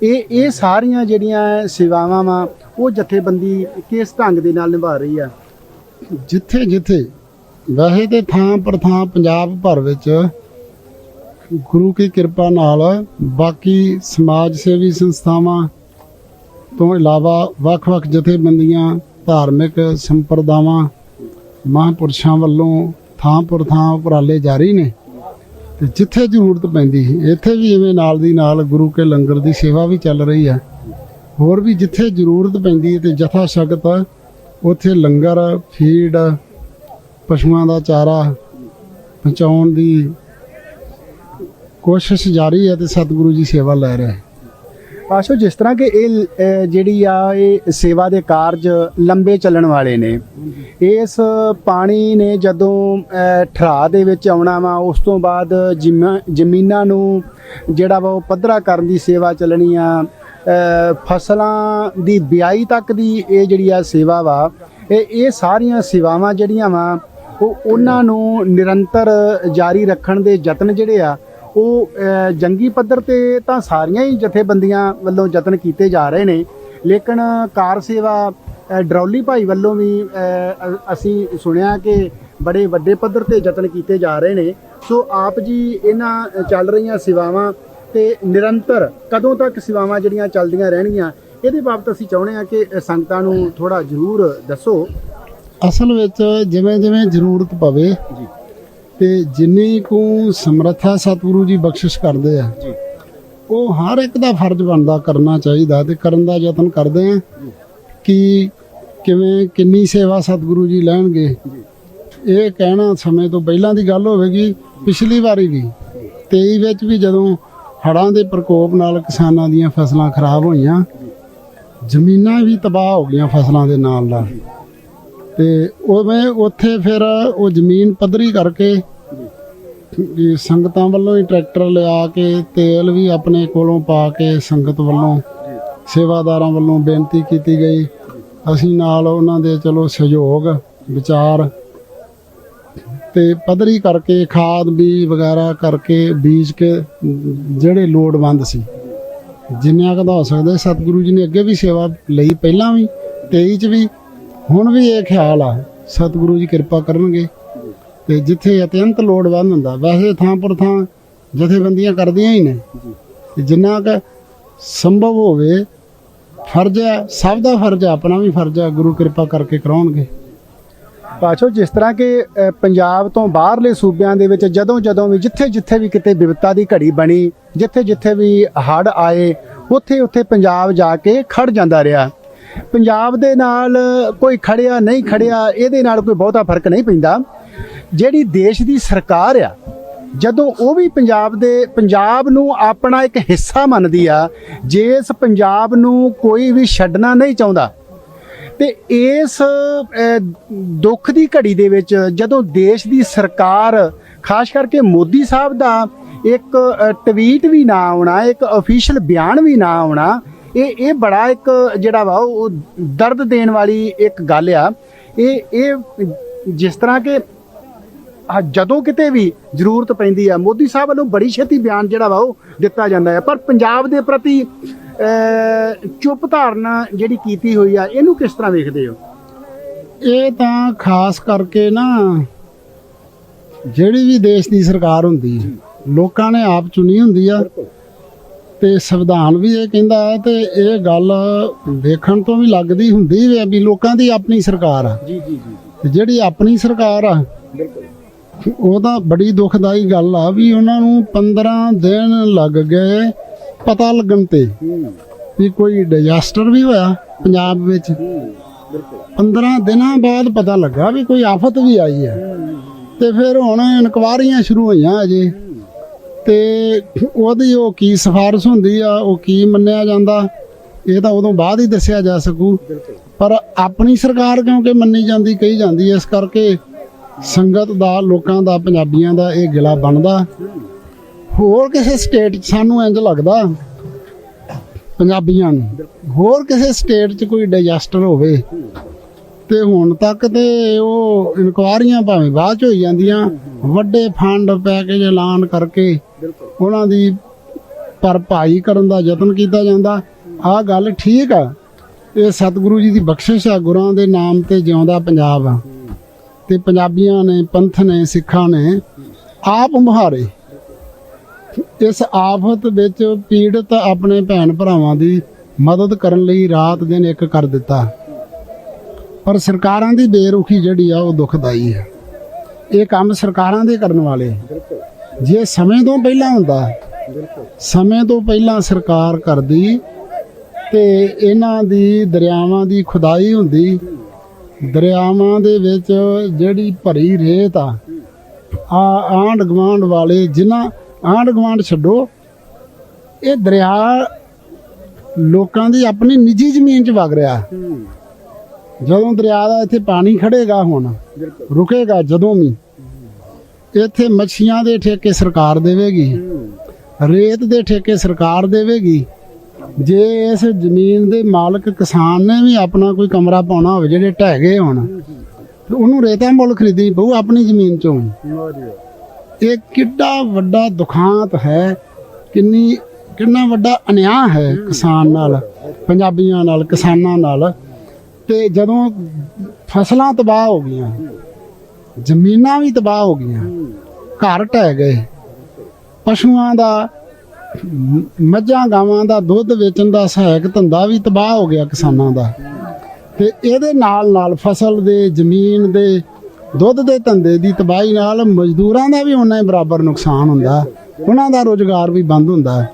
ਇਹ ਇਹ ਸਾਰੀਆਂ ਜਿਹੜੀਆਂ ਸੇਵਾਵਾਂ ਵਾ, ਉਹ ਜਥੇਬੰਦੀ ਕਿਸ ਢੰਗ ਦੇ ਨਾਲ ਨਿਭਾ ਰਹੀ ਆ? ਜਿੱਥੇ ਜਿੱਥੇ ਵੈਸੇ ਤੇ ਥਾਂ ਪਰ ਥਾਂ ਪੰਜਾਬ ਭਰ ਵਿੱਚ ਗੁਰੂ ਕੀ ਕਿਰਪਾ ਨਾਲ ਬਾਕੀ ਸਮਾਜ ਸੇਵੀ ਸੰਸਥਾਵਾਂ ਤੋਂ ਇਲਾਵਾ ਵੱਖ-ਵੱਖ ਜਥੇਬੰਦੀਆਂ, ਧਾਰਮਿਕ ਸੰਪਰਦਾਵਾਂ, ਮਹਾਂਪੁਰਸ਼ਾਂ ਵੱਲੋਂ ਥਾਂ ਪਰ ਥਾਂ ਉਪਰਾਲੇ ਜਾਰੀ ਨੇ। ਤੇ ਜਿੱਥੇ ਜ਼ਰੂਰਤ ਪੈਂਦੀ, ਇੱਥੇ ਵੀ ਇਵੇਂ ਨਾਲ ਦੀ ਨਾਲ ਗੁਰੂ ਕੇ ਲੰਗਰ ਦੀ ਸੇਵਾ ਵੀ ਚੱਲ ਰਹੀ ਹੈ। ਹੋਰ ਵੀ ਜਿੱਥੇ ਜ਼ਰੂਰਤ ਪੈਂਦੀ ਹੈ ਤੇ ਜਥਾ ਸ਼ਕਤ ਉੱਥੇ ਲੰਗਰ ਫੀਡ ਪਸ਼ੂਆਂ ਦਾ ਚਾਰਾ ਪਹੁੰਚਾਉਣ ਦੀ ਕੋਸ਼ਿਸ਼ ਜਾਰੀ ਹੈ ਤੇ ਸਤਿਗੁਰੂ ਜੀ ਸੇਵਾ ਲੈ ਰਹੇ ਪਾਸ਼ੋ ਜਿਸ ਤਰ੍ਹਾਂ ਕਿ ਇਹ ਜਿਹੜੀ ਆ ਇਹ ਸੇਵਾ ਦੇ ਕਾਰਜ ਲੰਬੇ ਚੱਲਣ ਵਾਲੇ ਨੇ ਇਸ ਪਾਣੀ ਨੇ ਜਦੋਂ ਅਹ, ਠਰਾ ਦੇ ਵਿੱਚ ਆਉਣਾ ਵਾ ਉਸ ਤੋਂ ਬਾਅਦ ਜ਼ਿਮਾ- ਜ਼ਮੀਨਾਂ ਨੂੰ ਜਿਹੜਾ ਵਾ ਉਹ ਪੱਧਰਾ ਕਰਨ ਦੀ ਸੇਵਾ ਚੱਲਣੀ ਆ ਫਸਲਾਂ ਦੀ ਬਿਆਈ ਤੱਕ ਦੀ ਇਹ ਜਿਹੜੀ ਆ ਸੇਵਾ ਵਾ, ਇਹ ਇਹ ਸਾਰੀਆਂ ਸੇਵਾਵਾਂ ਜਿਹੜੀਆਂ ਵਾ, ਉਹ ਉਹਨਾਂ ਨੂੰ ਨਿਰੰਤਰ ਜਾਰੀ ਰੱਖਣ ਦੇ ਯਤਨ ਜਿਹੜੇ ਆ, ਉਹ ਜੰਗੀ ਪੱਧਰ ਤੇ ਤਾਂ ਸਾਰੀਆਂ ਹੀ ਜਥੇਬੰਦੀਆਂ ਵੱਲੋਂ ਯਤਨ ਕੀਤੇ ਜਾ ਰਹੇ ਨੇ, ਲੇਕਿਨ ਕਾਰ ਸੇਵਾ ਡਰੌਲੀ ਭਾਈ ਵੱਲੋਂ ਵੀ ਅਸੀਂ ਸੁਣਿਆ ਕਿ ਬੜੇ ਵੱਡੇ ਪੱਧਰ ਤੇ ਯਤਨ ਕੀਤੇ ਜਾ ਰਹੇ ਨੇ, ਸੋ ਆਪ ਜੀ ਇਹਨਾਂ ਚੱਲ ਰਹੀਆਂ ਸੇਵਾਵਾਂ ਤੇ ਨਿਰੰਤਰ ਕਦੋਂ ਤੱਕ ਸੇਵਾਵਾਂ ਜਿਹੜੀਆਂ ਚੱਲਦੀਆਂ ਰਹਿਣਗੀਆਂ ਇਹਦੇ ਬਾਬਤ ਅਸੀਂ ਚਾਹੁੰਦੇ ਹਾਂ ਕਿ ਸੰਗਤਾਂ ਨੂੰ ਥੋੜਾ ਜ਼ਰੂਰ ਦੱਸੋ। ਅਸਲ ਵਿੱਚ ਜਿਵੇਂ ਜਿਵੇਂ ਜ਼ਰੂਰਤ ਪਵੇ ਜੀ। ਤੇ ਜਿੰਨੀ ਕੁ ਸਮਰੱਥਾ ਸਤਿਗੁਰੂ ਜੀ ਬਖਸ਼ਿਸ਼ ਕਰਦੇ ਆ ਜੀ। ਉਹ ਹਰ ਇੱਕ ਦਾ ਫਰਜ਼ ਬਣਦਾ ਕਰਨਾ ਚਾਹੀਦਾ ਤੇ ਕਰਨ ਦਾ ਯਤਨ ਕਰਦੇ ਆ ਕੀ ਕਿਵੇਂ ਕਿੰਨੀ ਸੇਵਾ ਸਤਿਗੁਰੂ ਜੀ ਲੈਣਗੇ। ਇਹ ਕਹਿਣਾ ਸਮੇਂ ਤੋਂ ਪਹਿਲਾਂ ਦੀ ਗੱਲ ਹੋਵੇਗੀ ਪਿਛਲੀ ਵਾਰੀ ਵੀ। 23 ਵਿੱਚ ਵੀ ਜਦੋਂ ਹੜ੍ਹਾਂ ਦੇ ਪ੍ਰਕੋਪ ਨਾਲ ਕਿਸਾਨਾਂ ਦੀਆਂ ਫਸਲਾਂ ਖਰਾਬ ਹੋਈਆਂ। ਜ਼ਮੀਨਾਂ ਵੀ ਤਬਾਹ ਹੋ ਗਈਆਂ ਫਸਲਾਂ ਦੇ ਨਾਲ ਨਾਲ। ਤੇ ਉਵੇਂ ਉੱਥੇ ਫਿਰ ਉਹ ਜ਼ਮੀਨ ਪੱਧਰੀ ਕਰਕੇ ਸੰਗਤਾਂ ਵੱਲੋਂ ਹੀ ਟਰੈਕਟਰ ਲਿਆ ਕੇ ਤੇਲ ਵੀ ਆਪਣੇ ਕੋਲੋਂ ਪਾ ਕੇ ਸੰਗਤ ਵੱਲੋਂ ਸੇਵਾਦਾਰਾਂ ਵੱਲੋਂ ਬੇਨਤੀ ਕੀਤੀ ਗਈ। ਅਸੀਂ ਨਾਲ ਉਹਨਾਂ ਦੇ ਚਲੋ ਸਹਿਯੋਗ, ਵਿਚਾਰ ਤੇ ਪੱਧਰੀ ਕਰਕੇ ਖਾਦ ਵੀ ਵਗੈਰਾ ਕਰਕੇ ਬੀਜ ਕੇ ਜਿਹੜੇ ਲੋੜਵੰਦ ਸੀ। ਜਿੰਨਾ ਕੁ ਹੋ ਸਕਦਾ ਸਤਿਗੁਰੂ ਜੀ ਨੇ ਅੱਗੇ ਵੀ ਸੇਵਾ ਲਈ ਪਹਿਲਾਂ ਵੀ 23 ਚ ਵੀ ਹੁਣ ਵੀ ਇਹ ਖਿਆਲ ਆ, ਸਤਿਗੁਰੂ ਜੀ ਕਿਰਪਾ ਕਰਨਗੇ ਤੇ ਜਿੱਥੇ ਅਤਿਅੰਤ ਲੋੜਵੰਦ ਹੁੰਦਾ, ਵੈਸੇ ਥਾਂ ਪਰ ਥਾਂ ਜਥੇਬੰਦੀਆਂ ਕਰਦੀਆਂ ਹੀ ਨੇ। ਜਿੰਨਾ ਕੁ ਸੰਭਵ ਹੋਵੇ, ਫਰਜ਼ ਹੈ, ਸਭ ਦਾ ਫਰਜ਼ ਹੈ, ਆਪਣਾ ਵੀ ਫਰਜ਼ ਹੈ, ਗੁਰੂ ਕਿਰਪਾ ਕਰਕੇ ਕਰਾਉਣਗੇ। ਪਾਛੋ ਜਿਸ ਤਰ੍ਹਾਂ ਕਿ ਪੰਜਾਬ ਤੋਂ ਬਾਹਰਲੇ ਸੂਬਿਆਂ ਦੇ ਵਿੱਚ ਜਦੋਂ ਜਦੋਂ ਵੀ ਜਿੱਥੇ ਜਿੱਥੇ ਵੀ ਕਿਤੇ ਵਿਪਤਾ ਦੀ ਘੜੀ ਬਣੀ, ਜਿੱਥੇ ਜਿੱਥੇ ਵੀ ਹੜ੍ਹ ਆਏ, ਉੱਥੇ ਉੱਥੇ ਪੰਜਾਬ ਜਾ ਕੇ ਖੜ ਜਾਂਦਾ ਰਿਹਾ। ਪੰਜਾਬ ਦੇ ਨਾਲ ਕੋਈ ਖੜਿਆ ਨਹੀਂ ਖੜਿਆ ਇਹਦੇ ਨਾਲ ਕੋਈ ਬਹੁਤਾ ਫ਼ਰਕ ਨਹੀਂ ਪੈਂਦਾ। ਜਿਹੜੀ ਦੇਸ਼ ਦੀ ਸਰਕਾਰ ਆ, ਜਦੋਂ ਉਹ ਵੀ ਪੰਜਾਬ ਦੇ, ਪੰਜਾਬ ਨੂੰ ਆਪਣਾ ਇੱਕ ਹਿੱਸਾ ਮੰਨਦੀ ਆ, ਜੇ ਇਸ ਪੰਜਾਬ ਨੂੰ ਕੋਈ ਵੀ ਛੱਡਣਾ ਨਹੀਂ ਚਾਹੁੰਦਾ ਤੇ ਇਸ ਦੁੱਖ ਦੀ ਘੜੀ ਦੇ ਵਿੱਚ ਜਦੋਂ ਦੇਸ਼ ਦੀ ਸਰਕਾਰ, ਖਾਸ ਕਰਕੇ ਮੋਦੀ ਸਾਹਿਬ ਦਾ ਇੱਕ ਟਵੀਟ ਵੀ ਨਾ ਆਉਣਾ, ਇੱਕ ਅਫੀਸ਼ੀਅਲ ਬਿਆਨ ਵੀ ਨਾ ਆਉਣਾ, ਇਹ ਇਹ ਬੜਾ ਇੱਕ ਜਿਹੜਾ ਵਾ ਉਹ ਦਰਦ ਦੇਣ ਵਾਲੀ ਇੱਕ ਗੱਲ ਆ। ਇਹ ਇਹ ਜਿਸ ਤਰ੍ਹਾਂ ਕਿ ਜਦੋਂ ਕਿਤੇ ਵੀ ਜ਼ਰੂਰਤ ਪੈਂਦੀ ਆ, ਮੋਦੀ ਸਾਹਿਬ ਵੱਲੋਂ ਬੜੀ ਛੇਤੀ ਬਿਆਨ ਜਿਹੜਾ ਵਾ ਉਹ ਦਿੱਤਾ ਜਾਂਦਾ ਹੈ ਪਰ ਪੰਜਾਬ ਦੇ ਪ੍ਰਤੀ ਚੁੱਪ ਧਾਰਨਾ ਜਿਹੜੀ ਕੀਤੀ ਹੋਈ ਆ ਇਹਨੂੰ ਕਿਸ ਤਰ੍ਹਾਂ ਵੇਖਦੇ ਹੋ? ਇਹ ਤਾਂ ਖਾਸ ਕਰਕੇ ਨਾ ਜਿਹੜੀ ਵੀ ਦੇਸ਼ ਦੀ ਸਰਕਾਰ ਹੁੰਦੀ ਹੈ, ਲੋਕਾਂ ਨੇ ਆਪ ਚੁਣੀ ਹੁੰਦੀ ਆ ਤੇ ਸੰਵਿਧਾਨ ਵੀ ਇਹ ਕਹਿੰਦਾ ਹੈ ਤੇ ਇਹ ਗੱਲ ਵੇਖਣ ਤੋਂ ਵੀ ਲੱਗਦੀ ਹੁੰਦੀ ਹੈ ਵੀ ਲੋਕਾਂ ਦੀ ਆਪਣੀ ਸਰਕਾਰ ਆ। ਜੀ ਜੀ ਜੀ ਜਿਹੜੀ ਆਪਣੀ ਸਰਕਾਰ ਆ ਬਿਲਕੁਲ। ਉਹ ਤਾਂ ਬੜੀ ਦੁਖਦਾਈ ਗੱਲ ਆ ਵੀ ਉਹਨਾਂ ਨੂੰ 15 ਦਿਨ ਲੱਗ ਗਏ ਪਤਾ ਲੱਗਣ ਤੇ ਵੀ ਕੋਈ ਡਿਜ਼ਾਸਟਰ ਵੀ ਹੋਇਆ ਪੰਜਾਬ ਵਿੱਚ। 15 ਦਿਨਾਂ ਬਾਅਦ ਪਤਾ ਲੱਗਾ ਵੀ ਕੋਈ ਆਫਤ ਵੀ ਆਈ ਹੈ। ਤੇ ਫਿਰ ਹੁਣ ਇਨਕੁਆਰੀਆਂ ਸ਼ੁਰੂ ਹੋਈਆਂ ਅਜੇ। ਤੇ ਉਹਦੀ ਉਹ ਕੀ ਸਿਫਾਰਿਸ਼ ਹੁੰਦੀ ਆ, ਉਹ ਕੀ ਮੰਨਿਆ ਜਾਂਦਾ, ਇਹ ਤਾਂ ਉਦੋਂ ਬਾਅਦ ਹੀ ਦੱਸਿਆ ਜਾ ਸਕੂ। ਪਰ ਆਪਣੀ ਸਰਕਾਰ ਕਿਉਂਕਿ ਮੰਨੀ ਜਾਂਦੀ, ਕਹੀ ਜਾਂਦੀ, ਇਸ ਕਰਕੇ ਸੰਗਤ ਦਾ, ਲੋਕਾਂ ਦਾ, ਪੰਜਾਬੀਆਂ ਦਾ ਇਹ ਗਿਲਾ ਬਣਦਾ। ਹੋਰ ਕਿਸੇ ਸਟੇਟ 'ਚ ਸਾਨੂੰ ਇੰਜ ਲੱਗਦਾ, ਪੰਜਾਬੀਆਂ ਨੂੰ। ਹੋਰ ਕਿਸੇ ਸਟੇਟ 'ਚ ਕੋਈ ਡਿਜ਼ਾਸਟਰ ਹੋਵੇ, ਤੇ ਹੁਣ ਤੱਕ ਤੇ ਉਹ ਇਨਕੁਆਰੀਆਂ ਭਾਵੇਂ ਬਾਅਦ ਚ ਹੋਈ ਜਾਂਦੀਆਂ, ਵੱਡੇ ਫੰਡ ਪੈਕੇਜ ਐਲਾਨ ਕਰਕੇ ਉਹਨਾਂ ਦੀ ਭਰਪਾਈ ਕਰਨ ਦਾ ਯਤਨ ਕੀਤਾ ਜਾਂਦਾ। ਆਹ ਗੱਲ ਠੀਕ ਆ, ਇਹ ਸਤਿਗੁਰੂ ਜੀ ਦੀ ਬਖਸ਼ਿਸ਼ ਆ, ਗੁਰਾਂ ਦੇ ਨਾਮ ਤੇ ਜਿਉਂਦਾ ਪੰਜਾਬ ਆ। ਤੇ ਪੰਜਾਬੀਆਂ ਨੇ, ਪੰਥ ਨੇ, ਸਿੱਖਾਂ ਨੇ ਆਪ ਮੁਹਾਰੇ। ਇਸ ਆਫਤ ਵਿੱਚ ਪੀੜਤ ਆਪਣੇ ਭੈਣ ਭਰਾਵਾਂ ਦੀ ਮਦਦ ਕਰਨ ਲਈ ਰਾਤ ਦਿਨ ਇੱਕ ਕਰ ਦਿੱਤਾ। ਪਰ ਸਰਕਾਰਾਂ ਦੀ ਬੇਰੁਖੀ ਜਿਹੜੀ ਆ, ਉਹ ਦੁਖਦਾਈ ਹੈ। ਇਹ ਕੰਮ ਸਰਕਾਰਾਂ ਦੇ ਕਰਨ ਵਾਲੇ। ਜੇ ਸਮੇਂ ਤੋਂ ਪਹਿਲਾਂ ਹੁੰਦਾ, ਸਮੇਂ ਤੋਂ ਪਹਿਲਾਂ ਸਰਕਾਰ ਕਰਦੀ ਤੇ ਇਹਨਾਂ ਦੀ ਦਰਿਆਵਾਂ ਦੀ ਖੁਦਾਈ ਹੁੰਦੀ, ਦਰਿਆਵਾਂ ਦੇ ਵਿੱਚ ਜਿਹੜੀ ਭਰੀ ਰੇਤ ਆ ਆ ਆਂਡ ਗਵਾਂਡ ਵਾਲੇ ਜਿਨ੍ਹਾਂ ਆਂਡ ਗਵਾਂਡ ਛੱਡੋ ਇਹ ਦਰਿਆ ਲੋਕਾਂ ਦੀ ਆਪਣੀ ਨਿੱਜੀ ਜ਼ਮੀਨ 'ਚ ਵਗ ਰਿਹਾ। ਜਦੋਂ ਦਰਿਆ ਦਾ ਇੱਥੇ ਪਾਣੀ ਖੜੇਗਾ ਹੁਣ ਰੁਕੇਗਾ ਜਦੋਂ ਵੀ ਇੱਥੇ ਮੱਛੀਆਂ ਦੇ ਠੇਕੇ ਸਰਕਾਰ ਦੇਵੇਗੀ ਰੇਤ ਦੇ ਠੇਕੇ ਸਰਕਾਰ ਦੇਵੇਗੀ। ਜੇ ਇਸ ਜ਼ਮੀਨ ਦੇ ਮਾਲਕ ਕਿਸਾਨ ਨੇ ਵੀ ਆਪਣਾ ਕੋਈ ਕਮਰਾ ਪਾਉਣਾ ਹੋਵੇ ਜਿਹੜੇ ਢਹਿ ਗਏ ਹੋਣ ਤੇ ਉਹਨੂੰ ਰੇਤਾਂ ਮੁੱਲ ਖਰੀਦਣੀ ਪਊ ਆਪਣੀ ਜ਼ਮੀਨ ਚੋਂ ਇਹ ਕਿੱਡਾ ਵੱਡਾ ਦੁਖਾਂਤ ਹੈ, ਕਿੰਨੀ, ਕਿੰਨਾ ਵੱਡਾ ਅਨਿਆਂ ਹੈ ਕਿਸਾਨ ਨਾਲ, ਪੰਜਾਬੀਆਂ ਨਾਲ, ਕਿਸਾਨਾਂ ਨਾਲ। ਤੇ ਜਦੋਂ ਫਸਲਾਂ ਤਬਾਹ ਹੋ ਗਈਆਂ, ਜ਼ਮੀਨਾਂ ਵੀ ਤਬਾਹ ਹੋ ਗਈਆਂ, ਘਰ ਢਹਿ ਗਏ, ਪਸ਼ੂਆਂ ਦਾ, ਮੱਝਾਂ, ਗਾਵਾਂ ਦਾ ਦੁੱਧ ਵੇਚਣ ਦਾ ਸਹਾਇਕ ਧੰਦਾ ਵੀ ਤਬਾਹ ਹੋ ਗਿਆ ਕਿਸਾਨਾਂ ਦਾ। ਤੇ ਇਹਦੇ ਨਾਲ ਨਾਲ ਫਸਲ ਦੇ, ਜ਼ਮੀਨ ਦੇ ਦੁੱਧ ਦੇ ਧੰਦੇ ਦੀ ਤਬਾਹੀ ਨਾਲ ਮਜ਼ਦੂਰਾਂ ਦਾ ਵੀ ਉਹਨਾਂ ਹੀ ਬਰਾਬਰ ਨੁਕਸਾਨ ਹੁੰਦਾ। ਉਹਨਾਂ ਦਾ ਰੋਜ਼ਗਾਰ ਵੀ ਬੰਦ ਹੁੰਦਾ।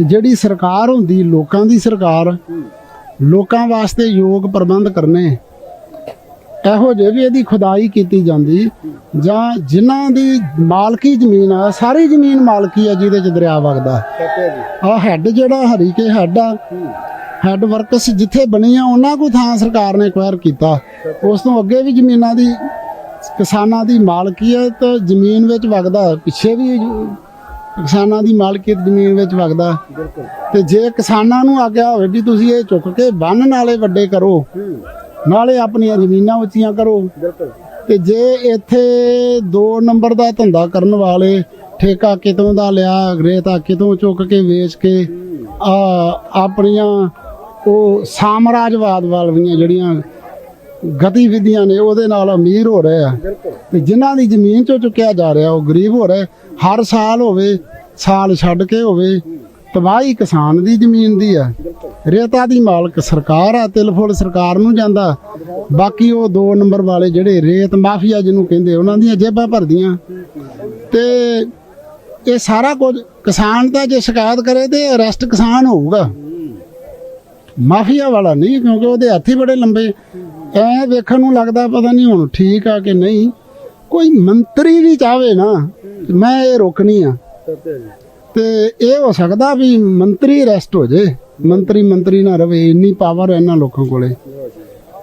ਜਿਹੜੀ ਸਰਕਾਰ ਹੁੰਦੀ ਲੋਕਾਂ ਦੀ ਸਰਕਾਰ ਲੋਕਾਂ ਵਾਸਤੇ ਯੋਗ ਪ੍ਰਬੰਧ ਕਰਨੇ ਇਹੋ ਜਿਹੇ ਵੀ ਇਹਦੀ ਖੁਦਾਈ ਕੀਤੀ ਜਾਂਦੀ। ਜਾਂ ਜਿਨ੍ਹਾਂ ਦੀ ਮਾਲਕੀ ਜ਼ਮੀਨ ਆ ਸਾਰੀ ਜ਼ਮੀਨ ਮਾਲਕੀ ਆ ਜਿਹਦੇ ਚ ਦਰਿਆ ਵਗਦਾ। ਆ ਹੈੱਡ ਜਿਹੜਾ ਹਰੀਕੇ ਹੈੱਡ ਆ ਹੈੱਡ ਵਰਕਸ ਜਿੱਥੇ ਬਣੀ ਆ ਉਹਨਾਂ ਕੋ ਥਾਂ ਸਰਕਾਰ ਨੇ ਐਕਵਾਇਰ ਕੀਤਾ। ਉਸ ਤੋਂ ਅੱਗੇ ਵੀ ਜ਼ਮੀਨਾਂ ਦੀ, ਕਿਸਾਨਾਂ ਦੀ ਮਾਲਕੀ ਜ਼ਮੀਨ ਵਿੱਚ ਵਗਦਾ ਪਿੱਛੇ ਵੀ ਕਿਸਾਨਾਂ ਦੀ ਮਾਲਕੀਅਤ ਜ਼ਮੀਨ ਵਿੱਚ ਵਗਦਾ ਤੇ ਜੇ ਕਿਸਾਨਾਂ ਨੂੰ ਆਗਿਆ ਹੋਵੇ ਵੀ ਤੁਸੀਂ ਇਹ ਚੁੱਕ ਕੇ ਬੰਨ ਨਾਲੇ ਵੱਡੇ ਕਰੋ, ਨਾਲੇ ਆਪਣੀਆਂ ਜ਼ਮੀਨਾਂ ਉੱਚੀਆਂ ਕਰੋ, ਤੇ ਜੇ ਇੱਥੇ 2 ਨੰਬਰ ਦਾ ਧੰਦਾ ਕਰਨ ਵਾਲੇ ਠੇਕਾ ਕਿਤੋਂ ਦਾ ਲਿਆ ਰੇਤਾ ਕਿਤੋਂ ਚੁੱਕ ਕੇ ਵੇਚ ਕੇ, ਆ, ਆਪਣੀਆਂ ਉਹ ਸਾਮਰਾਜਵਾਦ ਵਾਲੀਆਂ ਜਿਹੜੀਆਂ ਗਤੀਵਿਧੀਆਂ ਨੇ ਉਹਦੇ ਨਾਲ ਅਮੀਰ ਹੋ ਰਹੇ ਆ। ਤੇ ਜਿਨ੍ਹਾਂ ਦੀ ਜ਼ਮੀਨ ਚੋਂ ਚੁੱਕਿਆ ਜਾ ਰਿਹਾ ਉਹ ਗਰੀਬ ਹੋ ਰਹੇ। ਹਰ ਸਾਲ ਹੋਵੇ ਸਾਲ ਛੱਡ ਕੇ ਹੋਵੇ ਤਬਾਹੀ ਕਿਸਾਨ ਦੀ ਜ਼ਮੀਨ ਦੀ ਆ। ਰੇਤਾ ਦੀ ਮਾਲਕ ਸਰਕਾਰ ਆ ਤਿਲ ਫੁੱਲ ਸਰਕਾਰ ਨੂੰ ਜਾਂਦਾ। ਬਾਕੀ ਉਹ 2 ਨੰਬਰ ਵਾਲੇ ਜਿਹੜੇ ਰੇਤ ਮਾਫੀਆ ਜਿਹਨੂੰ ਕਹਿੰਦੇ ਉਹਨਾਂ ਦੀਆਂ ਜੇਬਾਂ ਭਰਦੀਆਂ। ਤੇ ਇਹ ਸਾਰਾ ਕੁਝ ਕਿਸਾਨ ਤਾਂ ਜੇ ਸ਼ਿਕਾਇਤ ਕਰੇ ਤੇ ਅਰੈਸਟ ਕਿਸਾਨ ਹੋਊਗਾ। ਮਾਫੀਆ ਵਾਲਾ ਨਹੀਂ, ਕਿਉਂਕਿ ਉਹਦੇ ਹੱਥ ਹੀ ਬੜੇ ਲੰਬੇ। ਐ ਵੇਖਣ ਨੂੰ ਲੱਗਦਾ ਪਤਾ ਨਹੀਂ ਹੁਣ ਠੀਕ ਆ ਕਿ ਨਹੀਂ। ਕੋਈ ਮੰਤਰੀ ਵੀ ਚਾਵੇ ਨਾ, ਮੈਂ ਇਹ ਰੋਕਣੀ ਆ। ਤੇ ਇਹ ਹੋ ਸਕਦਾ ਵੀ ਮੰਤਰੀ ਅਰੈਸਟ ਹੋ ਜੇ। ਮੰਤਰੀ ਮੰਤਰੀ ਨਾ ਰਵੇ, ਇੰਨੀ ਪਾਵਰ ਇਹਨਾਂ ਲੋਕਾਂ ਕੋਲੇ।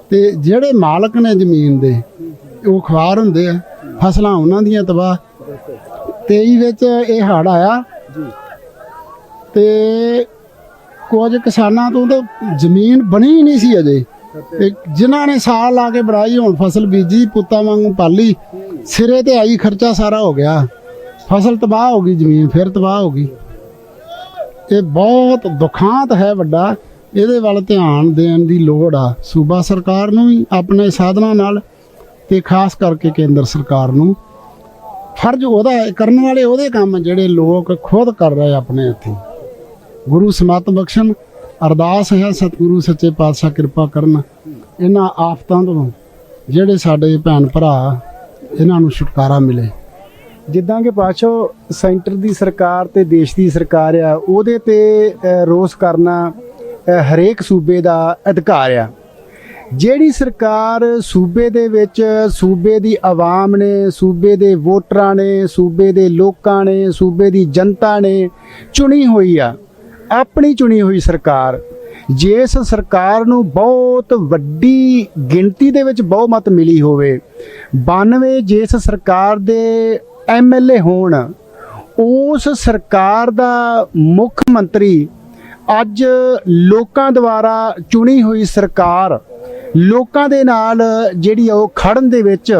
ਤੇ ਜਿਹੜੇ ਮਾਲਕ ਨੇ ਜ਼ਮੀਨ ਦੇ, ਉਹ ਖਵਾਰ ਹੁੰਦੇ ਆ। ਫਸਲਾਂ ਉਹਨਾਂ ਦੀਆਂ ਤਬਾਹ। 23 ਵਿੱਚ ਇਹ ਹੜ ਆਇਆ। ਤੇ ਕੁਝ ਕਿਸਾਨਾਂ ਤੋਂ ਤਾਂ ਜ਼ਮੀਨ ਬਣੀ ਹੀ ਨਹੀਂ ਸੀ ਅਜੇ। ਤੇ ਜਿਨ੍ਹਾਂ ਨੇ ਸਾਲ ਲਾ ਕੇ ਬਣਾਈ, ਹੁਣ ਫਸਲ ਬੀਜੀ, ਪੁੱਤਾਂ ਵਾਂਗੂ ਪਾਲੀ, ਸਿਰੇ ਤੇ ਆਈ ਖਰਚਾ ਸਾਰਾ ਹੋ ਗਿਆ। ਫਸਲ ਤਬਾਹ ਹੋ ਗਈ ਜ਼ਮੀਨ, ਫਿਰ ਤਬਾਹ ਹੋ ਗਈ। ਇਹ ਬਹੁਤ ਦੁਖਾਂਤ ਹੈ ਵੱਡਾ। ਇਹਦੇ ਵੱਲ ਧਿਆਨ ਦੇਣ ਦੀ ਲੋੜ ਆ। ਸੂਬਾ ਸਰਕਾਰ ਨੂੰ ਵੀ ਆਪਣੇ ਸਾਧਨਾਂ ਨਾਲ ਤੇ ਖਾਸ ਕਰਕੇ ਕੇਂਦਰ ਸਰਕਾਰ ਨੂੰ। ਫਰਜ਼ ਉਹਦਾ ਕਰਨ ਵਾਲੇ ਉਹਦੇ ਕੰਮ ਜਿਹੜੇ ਲੋਕ ਖੁਦ ਕਰ ਰਹੇ ਆਪਣੇ ਇੱਥੇ ਗੁਰੂ ਸਮਤ ਬਖਸ਼ਣ, ਅਰਦਾਸ ਹੈ ਸਤਿਗੁਰੂ ਸੱਚੇ ਪਾਤਸ਼ਾਹ ਕਿਰਪਾ ਕਰਨ। ਇਹਨਾਂ ਆਫਤਾਂ ਤੋਂ ਜਿਹੜੇ ਸਾਡੇ ਭੈਣ ਭਰਾ, ਇਹਨਾਂ ਨੂੰ ਛੁਟਕਾਰਾ ਮਿਲੇ। ਜਿੱਦਾਂ ਕਿ ਪਾਛੋ ਸੈਂਟਰ ਦੀ ਸਰਕਾਰ ਤੇ ਦੇਸ਼ ਦੀ ਸਰਕਾਰ ਆ, ਉਹਦੇ ਤੇ ਰੋਸ ਕਰਨਾ ਹਰੇਕ ਸੂਬੇ ਦਾ ਅਧਿਕਾਰ ਆ। ਜਿਹੜੀ ਸਰਕਾਰ ਸੂਬੇ ਦੇ ਵਿੱਚ, ਸੂਬੇ ਦੀ ਆਵਾਮ ਨੇ, ਸੂਬੇ ਦੇ ਵੋਟਰਾਂ ਨੇ, ਸੂਬੇ ਦੇ ਲੋਕਾਂ ਨੇ, ਸੂਬੇ ਦੀ ਜਨਤਾ ਨੇ ਚੁਣੀ ਹੋਈ ਆ ਆਪਣੀ ਚੁਣੀ ਹੋਈ ਸਰਕਾਰ, ਜਿਸ ਸਰਕਾਰ ਨੂੰ ਬਹੁਤ ਵੱਡੀ ਗਿਣਤੀ ਦੇ ਵਿੱਚ ਬਹੁਮਤ ਮਿਲੀ ਹੋਵੇ 92 ਜਿਸ ਸਰਕਾਰ ਦੇ ਐਮਐਲਏ ਹੋਣ, ਉਸ ਸਰਕਾਰ ਦਾ ਮੁੱਖ ਮੰਤਰੀ ਅੱਜ ਲੋਕਾਂ ਦੁਆਰਾ ਚੁਣੀ ਹੋਈ ਸਰਕਾਰ, ਲੋਕਾਂ ਦੇ ਨਾਲ ਜਿਹੜੀ ਆ ਉਹ ਖੜਨ ਦੇ ਵਿੱਚ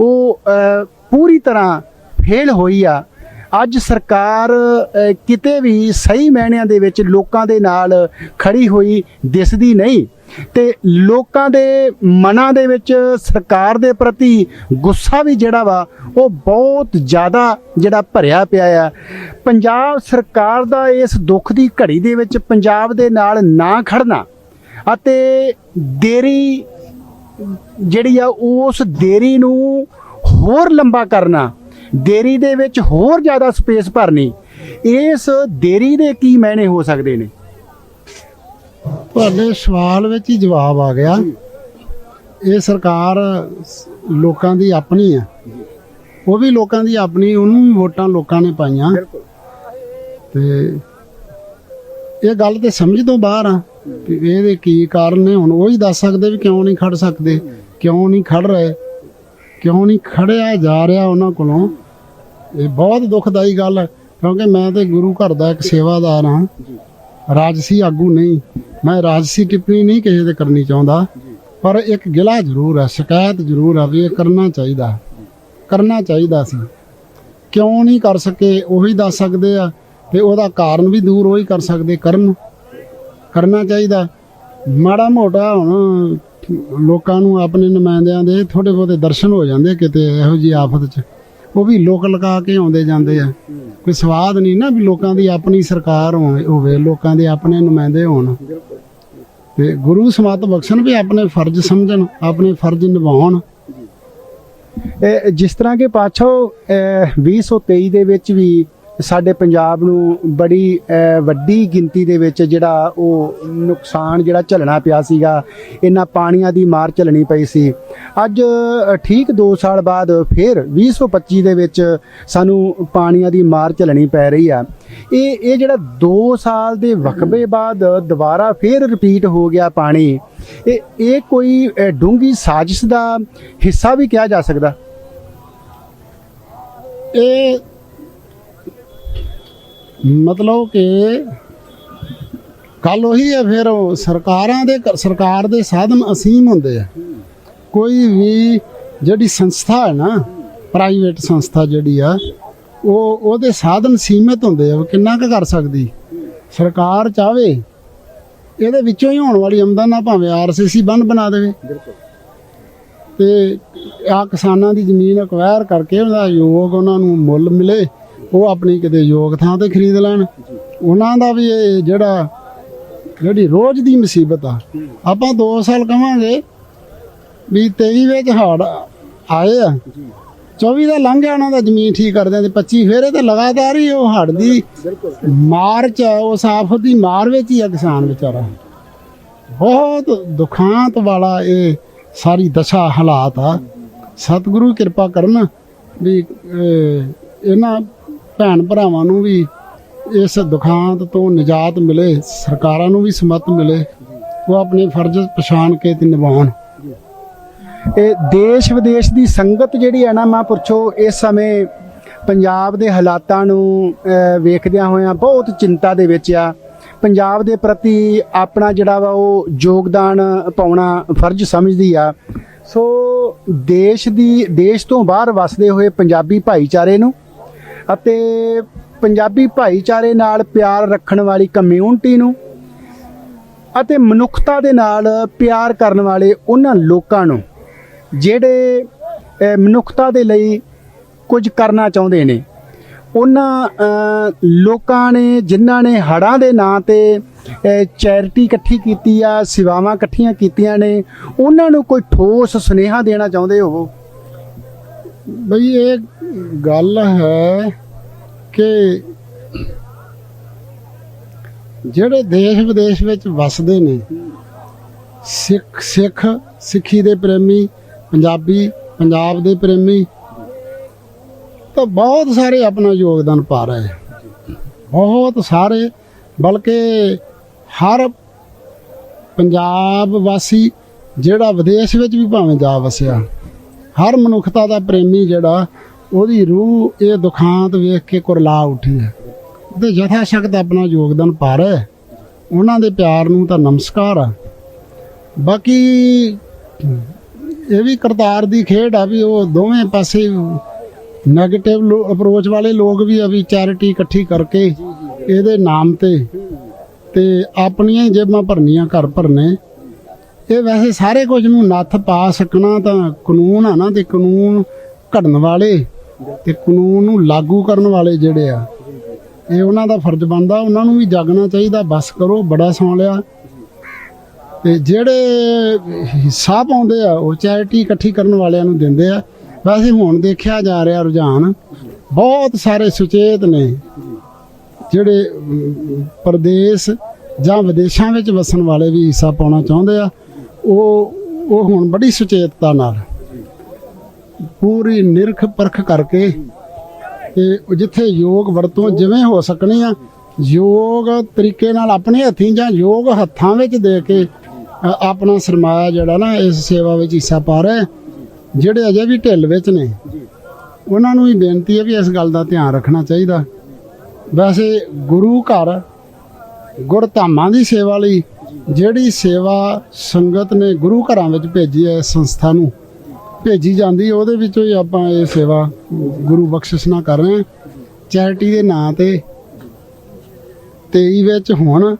ਉਹ ਪੂਰੀ ਤਰ੍ਹਾਂ ਫੇਲ ਹੋਈ ਆ। ਅੱਜ ਸਰਕਾਰ ਕਿਤੇ ਵੀ ਸਹੀ ਮਾਇਨਿਆਂ ਦੇ ਵਿੱਚ ਲੋਕਾਂ ਦੇ ਨਾਲ ਖੜੀ ਹੋਈ ਦਿਸਦੀ ਨਹੀਂ ਤੇ ਲੋਕਾਂ ਦੇ ਮਨਾਂ ਦੇ ਵਿੱਚ ਸਰਕਾਰ ਦੇ ਪ੍ਰਤੀ ਗੁੱਸਾ ਵੀ ਜਿਹੜਾ ਵਾ, ਉਹ ਬਹੁਤ ਜ਼ਿਆਦਾ ਜਿਹੜਾ ਭਰਿਆ ਪਿਆ ਆ। ਪੰਜਾਬ ਸਰਕਾਰ ਦਾ ਇਸ ਦੁੱਖ ਦੀ ਘੜੀ ਦੇ ਵਿੱਚ ਪੰਜਾਬ ਦੇ ਨਾਲ ਨਾ ਖੜਨਾ ਅਤੇ ਦੇਰੀ ਜਿਹੜੀ ਆ, ਉਸ ਦੇਰੀ ਨੂੰ ਹੋਰ ਲੰਬਾ ਕਰਨਾ ਦੇਰੀ ਦੇ ਵਿੱਚ ਹੋਰ ਜ਼ਿਆਦਾ ਸਪੇਸ ਭਰਨੀ ਇਸ ਦੇਰੀ ਦੇ ਕੀ ਮਾਇਨੇ ਹੋ ਸਕਦੇ ਨੇ? ਤੁਹਾਡੇ ਸਵਾਲ ਵਿੱਚ ਹੀ ਜਵਾਬ ਆ ਗਿਆ। ਇਹ ਸਰਕਾਰ ਲੋਕਾਂ ਦੀ ਆਪਣੀ ਆ ਉਹ ਵੀ ਲੋਕਾਂ ਦੀ ਆਪਣੀ ਉਹਨੂੰ ਵੀ ਵੋਟਾਂ ਲੋਕਾਂ ਨੇ ਪਾਈਆਂ। ਤੇ ਇਹ ਗੱਲ ਤੇ ਸਮਝ ਤੋਂ ਬਾਹਰ ਆ ਇਹਦੇ ਕੀ ਕਾਰਨ ਨੇ। ਹੁਣ ਉਹ ਹੀ ਦੱਸ ਸਕਦੇ ਵੀ ਕਿਉਂ ਨਹੀਂ ਖੜ ਸਕਦੇ ਕਿਉਂ ਨਹੀਂ ਖੜ ਰਹੇ। ਕਿਉਂ ਨਹੀਂ ਖੜਿਆ ਜਾ ਰਿਹਾ ਉਹਨਾਂ ਕੋਲੋਂ? ਇਹ ਬਹੁਤ ਦੁਖਦਾਈ ਗੱਲ ਹੈ, ਕਿਉਂਕਿ ਮੈਂ ਤੇ ਗੁਰੂ ਘਰ ਦਾ ਇੱਕ ਸੇਵਾਦਾਰ ਹਾਂ। ਰਾਜਸੀ ਆਗੂ ਨਹੀਂ। ਮੈਂ ਰਾਜਸੀ ਟਿੱਪਣੀ ਨਹੀਂ ਕਿਸੇ ਤੇ ਕਰਨੀ ਚਾਹੁੰਦਾ, ਪਰ ਇੱਕ ਗਿਲਾ ਜ਼ਰੂਰ ਹੈ, ਸ਼ਿਕਾਇਤ ਜ਼ਰੂਰ ਆ ਵੀ ਇਹ ਕਰਨਾ ਚਾਹੀਦਾ ਕਰਨਾ ਚਾਹੀਦਾ ਸੀ। ਕਿਉਂ ਨਹੀਂ ਕਰ ਸਕੇ, ਉਹੀ ਦੱਸ ਸਕਦੇ ਆ, ਤੇ ਉਹਦਾ ਕਾਰਨ ਵੀ ਦੂਰ ਉਹੀ ਕਰ ਸਕਦੇ, ਕਰਨ। ਕਰਨਾ ਚਾਹੀਦਾ। ਮਾੜਾ ਮੋਟਾ ਹੁਣ ਲੋਕਾਂ ਨੂੰ ਆਪਣੇ ਨੁਮਾਇੰਦਿਆਂ ਦੇ ਥੋੜੇ ਬਹੁਤੇ ਦਰਸ਼ਨ ਹੋ ਜਾਂਦੇ ਕਿਤੇ ਇਹੋ ਜੀ ਆਫਤ 'ਚ। ਉਹ ਵੀ ਲੋਕ ਲਗਾ ਕੇ ਆਉਂਦੇ ਜਾਂਦੇ ਆ। ਕੋਈ ਸਵਾਦ ਨਹੀਂ ਨਾ ਵੀ ਲੋਕਾਂ ਦੀ ਆਪਣੀ ਸਰਕਾਰ ਹੋਵੇ ਲੋਕਾਂ ਦੇ ਆਪਣੇ ਨੁਮਾਇੰਦੇ ਹੋਣ। ਤੇ ਗੁਰੂ ਸਮਤ ਬਖਸ਼ਣ ਵੀ ਆਪਣੇ ਫਰਜ਼ ਸਮਝਣ, ਆਪਣੇ ਫਰਜ਼ ਨਿਭਾਉਣ। ਜਿਸ ਤਰ੍ਹਾਂ ਕਿ ਪਾਛੋ 2023 ਦੇ ਵਿੱਚ ਵੀ ਸਾਡੇ ਪੰਜਾਬ ਨੂੰ ਬੜੀ ਵੱਡੀ ਗਿਣਤੀ ਦੇ ਵਿੱਚ ਜਿਹੜਾ ਉਹ ਨੁਕਸਾਨ ਜਿਹੜਾ ਝੱਲਣਾ ਪਿਆ ਸੀਗਾ ਇਹਨਾਂ ਪਾਣੀਆਂ ਦੀ ਮਾਰ ਝੱਲਣੀ ਪਈ ਸੀ। ਅੱਜ ਠੀਕ 2 ਸਾਲ ਬਾਅਦ ਫਿਰ 2025 ਦੇ ਵਿੱਚ ਸਾਨੂੰ ਪਾਣੀਆਂ ਦੀ ਮਾਰ ਝੱਲਣੀ ਪੈ ਰਹੀ ਆ। ਇਹ ਇਹ ਜਿਹੜਾ 2 ਸਾਲ ਦੇ ਵਕਬੇ ਬਾਅਦ ਦੁਬਾਰਾ ਫਿਰ ਰਿਪੀਟ ਹੋ ਗਿਆ ਪਾਣੀ ਇਹ ਇਹ ਕੋਈ ਅ, ਡੂੰਘੀ ਸਾਜ਼ਿਸ਼ ਦਾ ਹਿੱਸਾ ਵੀ ਕਿਹਾ ਜਾ ਸਕਦਾ? ਇਹ ਮਤਲਬ ਕਿ ਕੱਲ ਉਹੀ ਹੈ, ਫਿਰ ਉਹ ਸਰਕਾਰਾਂ ਦੇ ਸਰਕਾਰ ਦੇ ਸਾਧਨ ਅਸੀਮ ਹੁੰਦੇ ਆ। ਕੋਈ ਵੀ ਜਿਹੜੀ ਸੰਸਥਾ ਹੈ ਨਾ, ਪ੍ਰਾਈਵੇਟ ਸੰਸਥਾ ਜਿਹੜੀ ਆ, ਉਹ ਉਹਦੇ ਸਾਧਨ ਸੀਮਿਤ ਹੁੰਦੇ ਆ, ਉਹ ਕਿੰਨਾ ਕੁ ਕਰ ਸਕਦੀ। ਸਰਕਾਰ ਚਾਵੇ, ਇਹਦੇ ਵਿੱਚੋਂ ਹੀ ਹੋਣ ਵਾਲੀ ਆਮਦਨ ਨਾ ਭਾਵੇਂ ਆਰਸੀਸੀ ਬੰਨ ਬਣਾ ਦੇਵੇ। ਤੇ ਆ ਕਿਸਾਨਾਂ ਦੀ ਜ਼ਮੀਨ ਅਕਵਾਇਰ ਕਰਕੇ ਉਹਦਾ ਯੋਗ ਉਹਨਾਂ ਨੂੰ ਮੁੱਲ ਮਿਲੇ। ਉਹ ਆਪਣੀ ਕਿਤੇ ਯੋਗ ਥਾਂ ਤੇ ਖਰੀਦ ਲੈਣ। ਉਹਨਾਂ ਦਾ ਵੀ ਇਹ ਜਿਹੜਾ ਜਿਹੜੀ ਰੋਜ਼ ਦੀ ਮੁਸੀਬਤ ਆ, ਆਪਾਂ 2 ਸਾਲ ਕਵਾਂਗੇ ਵੀ 23 ਵਿੱਚ ਹੜ ਆਏ ਆ। 24 ਦਾ ਲੰਘ ਗਿਆ, ਉਹਨਾਂ ਦਾ ਜ਼ਮੀਨ ਠੀਕ ਕਰਦੇ ਤੇ 25 ਫੇਰੇ ਤੇ ਲਗਾਤਾਰ ਹੀ ਉਹ ਹੜ ਦੀ ਮਾਰਚ ਉਸ ਆਫਤ ਦੀ ਮਾਰ ਵਿੱਚ ਹੀ ਆ ਕਿਸਾਨ ਵਿਚਾਰਾ। ਬਹੁਤ ਦੁਖਾਂਤ ਵਾਲਾ ਇਹ ਸਾਰੀ ਦਸ਼ਾ ਹਾਲਾਤ ਆ। ਸਤਿਗੁਰੂ ਕਿਰਪਾ ਕਰਨ ਵੀ ਇਹਨਾਂ ਭੈਣ ਭਰਾਵਾਂ ਨੂੰ ਵੀ ਇਸ ਦੁਖਾਂਤ ਤੋਂ ਨਿਜਾਤ ਮਿਲੇ, ਸਰਕਾਰਾਂ ਨੂੰ ਵੀ ਸਮਤ ਮਿਲੇ, ਉਹ ਆਪਣੇ ਫਰਜ਼ ਪਛਾਣ ਕੇ ਤੇ ਨਿਭਾਉਣ। ਇਹ ਦੇਸ਼ ਵਿਦੇਸ਼ ਦੀ ਸੰਗਤ ਜਿਹੜੀ ਹੈ ਨਾ ਮਹਾਂਪੁਰਸ਼ੋ ਇਸ ਸਮੇਂ ਪੰਜਾਬ ਦੇ ਹਾਲਾਤਾਂ ਨੂੰ ਵੇਖਦਿਆਂ ਹੋਇਆਂ ਬਹੁਤ ਚਿੰਤਾ ਦੇ ਵਿੱਚ ਆ। ਪੰਜਾਬ ਦੇ ਪ੍ਰਤੀ ਆਪਣਾ ਜਿਹੜਾ ਵਾ ਉਹ ਯੋਗਦਾਨ ਪਾਉਣਾ ਫਰਜ਼ ਸਮਝਦੀ ਆ। ਸੋ ਦੇਸ਼ ਦੀ, ਦੇਸ਼ ਤੋਂ ਬਾਹਰ ਵਸਦੇ ਹੋਏ ਪੰਜਾਬੀ ਭਾਈਚਾਰੇ ਨੂੰ ਅਤੇ ਪੰਜਾਬੀ ਭਾਈਚਾਰੇ ਨਾਲ ਪਿਆਰ ਰੱਖਣ ਵਾਲੀ ਕਮਿਊਨਿਟੀ ਨੂੰ ਅਤੇ ਮਨੁੱਖਤਾ ਦੇ ਨਾਲ ਪਿਆਰ ਕਰਨ ਵਾਲੇ ਉਹਨਾਂ ਲੋਕਾਂ ਨੂੰ ਜਿਹੜੇ ਮਨੁੱਖਤਾ ਦੇ ਲਈ ਕੁਝ ਕਰਨਾ ਚਾਹੁੰਦੇ ਨੇ। ਉਹਨਾਂ ਲੋਕਾਂ ਨੇ, ਜਿਨ੍ਹਾਂ ਨੇ ਹੜਾਂ ਦੇ ਨਾਂ ਤੇ ਚੈਰਿਟੀ ਇਕੱਠੀ ਕੀਤੀ ਆ, ਸੇਵਾਵਾਂ ਇਕੱਠੀਆਂ ਕੀਤੀਆਂ ਨੇ, ਉਹਨਾਂ ਨੂੰ ਕੋਈ ਠੋਸ ਸੁਨੇਹਾ ਦੇਣਾ ਚਾਹੁੰਦੇ ਹੋ? ਬਈ ਇਹ ਗੱਲ ਹੈ ਕਿ ਜਿਹੜੇ ਦੇਸ਼ ਵਿਦੇਸ਼ ਵਿੱਚ ਵਸਦੇ ਨੇ, ਸਿੱਖ ਸਿੱਖ, ਸਿੱਖੀ ਦੇ ਪ੍ਰੇਮੀ, ਪੰਜਾਬੀ, ਪੰਜਾਬ ਦੇ ਪ੍ਰੇਮੀ, ਤਾਂ ਬਹੁਤ ਸਾਰੇ ਆਪਣਾ ਯੋਗਦਾਨ ਪਾ ਰਹੇ ਬਹੁਤ ਸਾਰੇ, ਬਲਕਿ ਹਰ ਪੰਜਾਬ ਵਾਸੀ ਜਿਹੜਾ ਵਿਦੇਸ਼ ਵਿੱਚ ਵੀ ਭਾਵੇਂ ਜਾ ਵਸਿਆ, ਹਰ ਮਨੁੱਖਤਾ ਦਾ ਪ੍ਰੇਮੀ ਜਿਹੜਾ ਉਹਦੀ ਰੂਹ ਇਹ ਦੁਖਾਂਤ ਵੇਖ ਕੇ ਕੁਰਲਾ ਉੱਠੀ ਹੈ। ਤੇ ਯਥਾ ਸ਼ਕਤ ਆਪਣਾ ਯੋਗਦਾਨ ਪਾ ਰਿਹਾ ਉਹਨਾਂ ਦੇ ਪਿਆਰ ਨੂੰ ਤਾਂ ਨਮਸਕਾਰ ਆ। ਬਾਕੀ ਇਹ ਵੀ ਕਰਤਾਰ ਦੀ ਖੇਡ ਆ ਵੀ ਉਹ ਦੋਵੇਂ ਪਾਸੇ 네ਗੇਟਿਵ ਅਪਰੋਚ ਵਾਲੇ ਲੋਕ ਵੀ ਆ ਵੀ ਚੈਰਿਟੀ ਇਕੱਠੀ ਕਰਕੇ ਇਹਦੇ ਨਾਮ ਤੇ ਤੇ ਆਪਣੀਆਂ ਹੀ ਜੇਬਾਂ ਭਰਨੀਆਂ, ਘਰ ਭਰਨੇ। ਇਹ ਵੈਸੇ ਸਾਰੇ ਕੁਝ ਨੂੰ ਨੱਥ ਪਾ ਸਕਣਾ ਤਾਂ ਕਾਨੂੰਨ ਆ ਨਾ, ਤੇ ਕਾਨੂੰਨ ਘੜਨ ਵਾਲੇ ਤੇ ਕਾਨੂੰਨ ਨੂੰ ਲਾਗੂ ਕਰਨ ਵਾਲੇ ਜਿਹੜੇ ਆ ਇਹ ਉਹਨਾਂ ਦਾ ਫਰਜ਼ ਬਣਦਾ ਉਹਨਾਂ ਨੂੰ ਵੀ ਜਾਗਣਾ ਚਾਹੀਦਾ ਬਸ ਕਰੋ ਬੜਾ ਸੌਂ ਲਿਆ। ਤੇ ਜਿਹੜੇ ਹਿੱਸਾ ਪਾਉਂਦੇ ਆ ਉਹ ਚੈਰਿਟੀ ਇਕੱਠੀ ਕਰਨ ਵਾਲਿਆਂ ਨੂੰ ਦਿੰਦੇ ਆ। ਵੈਸੇ ਹੁਣ ਦੇਖਿਆ ਜਾ ਰਿਹਾ ਰੁਝਾਨ ਬਹੁਤ ਸਾਰੇ ਸੁਚੇਤ ਨੇ। ਜਿਹੜੇ ਅਮ, ਪ੍ਰਦੇਸ਼ ਜਾਂ ਵਿਦੇਸ਼ਾਂ ਵਿੱਚ ਵਸਣ ਵਾਲੇ ਵੀ ਹਿੱਸਾ ਪਾਉਣਾ ਚਾਹੁੰਦੇ ਆ ਉਹ ਉਹ ਹੁਣ ਬੜੀ ਸੁਚੇਤਤਾ ਨਾਲ। ਪੂਰੀ ਨਿਰਖ ਪਰਖ ਕਰਕੇ ਤੇ ਜਿੱਥੇ ਯੋਗ ਵਰਤੋਂ ਜਿਵੇਂ ਹੋ ਸਕਣੀ ਆ, ਯੋਗ ਤਰੀਕੇ ਨਾਲ ਆਪਣੇ ਹੱਥੀਂ ਜਾਂ ਯੋਗ ਹੱਥਾਂ ਵਿੱਚ ਦੇ ਕੇ ਆਪਣਾ ਸਰਮਾਇਆ ਜਿਹੜਾ ਨਾ, ਇਸ ਸੇਵਾ ਵਿੱਚ ਹਿੱਸਾ ਪਾ ਰਹੇ ਜਿਹੜੇ ਅਜੇ ਵੀ ਢਿੱਲ ਵਿੱਚ ਨੇ, ਉਹਨਾਂ ਨੂੰ ਵੀ ਬੇਨਤੀ ਹੈ ਵੀ ਇਸ ਗੱਲ ਦਾ ਧਿਆਨ ਰੱਖਣਾ ਚਾਹੀਦਾ। ਵੈਸੇ ਗੁਰੂ ਘਰ ਗੁਰਧਾਮਾਂ ਦੀ ਸੇਵਾ ਲਈ ਜਿਹੜੀ ਸੇਵਾ ਸੰਗਤ ਨੇ ਗੁਰੂ ਘਰਾਂ ਵਿੱਚ ਭੇਜੀ ਹੈ ਇਸ ਸੰਸਥਾ ਨੂੰ ਭੇਜੀ ਜਾਂਦੀ, ਉਹਦੇ ਵਿੱਚੋਂ ਹੀ ਆਪਾਂ ਇਹ ਸੇਵਾ ਗੁਰੂ ਬਖਸ਼ਿਸ਼ ਨਾਲ ਕਰ ਰਹੇ ਹਾਂ। ਚੈਰਿਟੀ ਦੇ ਨਾਂ ਤੇ 23 ਵਿੱਚ ਹੁਣ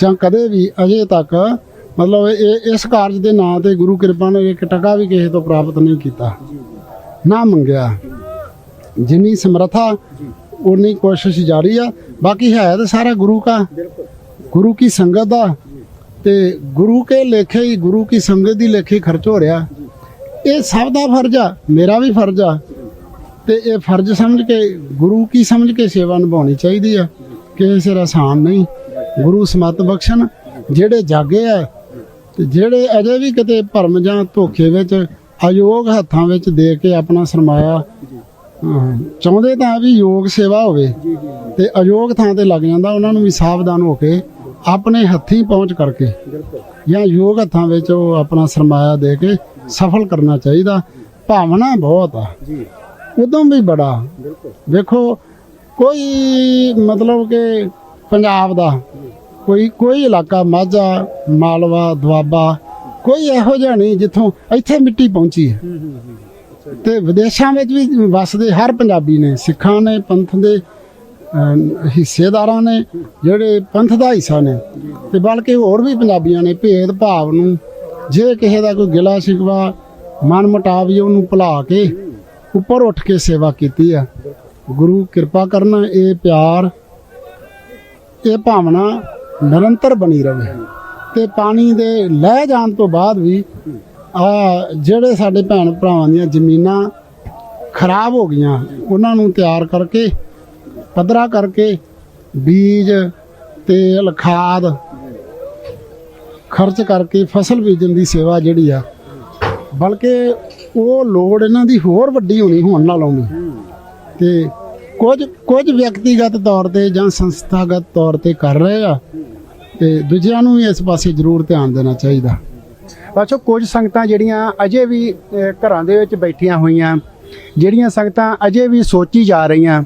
ਜਾਂ ਕਦੇ ਵੀ ਅਜੇ ਤੱਕ, ਮਤਲਬ ਇਹ, ਇਸ ਕਾਰਜ ਦੇ ਨਾਂ ਤੇ ਗੁਰੂ ਕਿਰਪਾ ਨੇ ਇੱਕ ਟਕਾ ਵੀ ਕਿਸੇ ਤੋਂ ਪ੍ਰਾਪਤ ਨਹੀਂ ਕੀਤਾ। ਨਾ ਮੰਗਿਆ। ਜਿੰਨੀ ਸਮਰੱਥਾ, ਉਨੀ ਕੋਸ਼ਿਸ਼ ਜਾਰੀ ਆ। ਬਾਕੀ ਹੈ ਤਾਂ ਸਾਰਾ ਗੁਰੂ ਕਾ। ਗੁਰੂ ਕੀ ਸੰਗਤ ਦਾ। ਤੇ ਗੁਰੂ ਕੇ ਲੇਖੇ ਹੀ, ਗੁਰੂ ਕੀ ਸੰਗਤ ਦੀ ਲੇਖੇ ਖਰਚ ਹੋ ਰਿਹਾ। ਇਹ ਸਭ ਦਾ ਫਰਜ਼ ਆ, ਮੇਰਾ ਵੀ ਫਰਜ਼ ਆ। ਤੇ ਇਹ ਫਰਜ਼ ਸਮਝ ਕੇ, ਗੁਰੂ ਕੀ ਸਮਝ ਕੇ ਸੇਵਾ ਨਿਭਾਉਣੀ ਚਾਹੀਦੀ ਆ? ਕਿਸੇ ਸਿਰ ਆਸਾਨ ਨਹੀਂ। ਗੁਰੂ ਸਮਤ ਬਖਸ਼ਣ, ਜਿਹੜੇ ਜਾਗੇ ਆ, ਤੇ ਜਿਹੜੇ ਅਜੇ ਵੀ ਕਿਤੇ ਭਰਮ ਜਾਂ ਧੋਖੇ ਵਿੱਚ, ਅਯੋਗ ਹੱਥਾਂ ਵਿੱਚ ਦੇ ਕੇ ਆਪਣਾ ਸਰਮਾਇਆ ਚਾਹੁੰਦੇ ਤਾਂ ਵੀ ਯੋਗ ਸੇਵਾ ਹੋਵੇ। ਤੇ ਅਯੋਗ ਥਾਂ ਤੇ ਲੱਗ ਜਾਂਦਾ, ਉਹਨਾਂ ਨੂੰ ਵੀ ਸਾਵਧਾਨ ਹੋ ਕੇ, ਆਪਣੇ ਹੱਥੀਂ ਪਹੁੰਚ ਕਰਕੇ, ਜਾਂ ਯੋਗ ਹੱਥਾਂ ਵਿੱਚ ਉਹ ਆਪਣਾ ਸਰਮਾਇਆ ਦੇ ਕੇ ਸਫਲ ਕਰਨਾ ਚਾਹੀਦਾ। ਭਾਵਨਾ ਬਹੁਤ ਆ। ਜੀ। ਉਦੋਂ ਵੀ ਬੜਾ। ਵੇਖੋ ਕੋਈ ਮਤਲਬ ਕਿ ਪੰਜਾਬ ਦਾ ਕੋਈ ਕੋਈ ਇਲਾਕਾ ਮਾਝਾ ਮਾਲਵਾ ਦੁਆਬਾ ਕੋਈ ਇਹੋ ਜਿਹਾ ਨਹੀਂ ਜਿੱਥੋਂ ਇੱਥੇ ਮਿੱਟੀ ਪਹੁੰਚੀ ਹੈ। ਤੇ ਵਿਦੇਸ਼ਾਂ ਵਿੱਚ ਵੀ ਵਸਦੇ ਹਰ ਪੰਜਾਬੀ ਨੇ ਸਿੱਖਾਂ ਨੇ ਪੰਥ ਦੇ ਹਿੱਸੇਦਾਰਾਂ ਨੇ ਜਿਹੜੇ ਪੰਥ ਦਾ ਹਿੱਸਾ ਨੇ। ਤੇ ਬਲਕਿ ਹੋਰ ਵੀ ਪੰਜਾਬੀਆਂ ਨੇ ਭੇਦ ਭਾਵ ਨੂੰ ਜੇ ਕਿਸੇ ਦਾ ਕੋਈ ਗਿਲਾ ਸ਼ਿਕਵਾ, ਮਨ ਮਟਾਵ ਜੇ ਉਹਨੂੰ ਭੁਲਾ ਕੇ ਉੱਪਰ ਉੱਠ ਕੇ ਸੇਵਾ ਕੀਤੀ ਆ। ਗੁਰੂ ਕਿਰਪਾ ਕਰਨ, ਇਹ ਪਿਆਰ, ਇਹ ਭਾਵਨਾ ਨਿਰੰਤਰ ਬਣੀ ਰਹੇ ਤੇ ਪਾਣੀ ਦੇ ਲਹਿ ਜਾਣ ਤੋਂ ਬਾਅਦ ਵੀ ਆ ਜਿਹੜੇ ਸਾਡੇ ਭੈਣ ਭਰਾਵਾਂ ਦੀਆਂ ਜ਼ਮੀਨਾਂ ਖਰਾਬ ਹੋ ਗਈਆਂ, ਉਹਨਾਂ ਨੂੰ ਤਿਆਰ ਕਰਕੇ, ਪੱਧਰਾ ਕਰਕੇ ਬੀਜ, ਤੇਲ, ਖਾਦ ਖਰਚ ਕਰਕੇ ਫਸਲ ਬੀਜਣ ਦੀ ਸੇਵਾ ਜਿਹੜੀ ਆ, ਬਲਕਿ ਉਹ ਲੋੜ ਇਹਨਾਂ ਦੀ ਹੋਰ ਵੱਡੀ ਹੋਣੀ, ਹੋਣ ਨਾਲੋਂ ਵੀ। ਤੇ ਕੁਝ ਕੁਝ ਵਿਅਕਤੀਗਤ ਤੌਰ ਤੇ ਜਾਂ ਸੰਸਥਾਗਤ ਤੌਰ ਤੇ ਕਰ ਰਹੇ ਆ, ਤੇ ਦੂਜਿਆਂ ਨੂੰ ਵੀ ਇਸ ਪਾਸੇ ਜ਼ਰੂਰ ਧਿਆਨ ਦੇਣਾ ਚਾਹੀਦਾ। ਅੱਛਾ, ਕੁਝ ਸੰਗਤਾਂ ਜਿਹੜੀਆਂ ਅਜੇ ਵੀ ਘਰਾਂ ਦੇ ਵਿੱਚ ਬੈਠੀਆਂ ਹੋਈਆਂ, ਜਿਹੜੀਆਂ ਸੰਗਤਾਂ ਅਜੇ ਵੀ ਸੋਚੀ ਜਾ ਰਹੀਆਂ,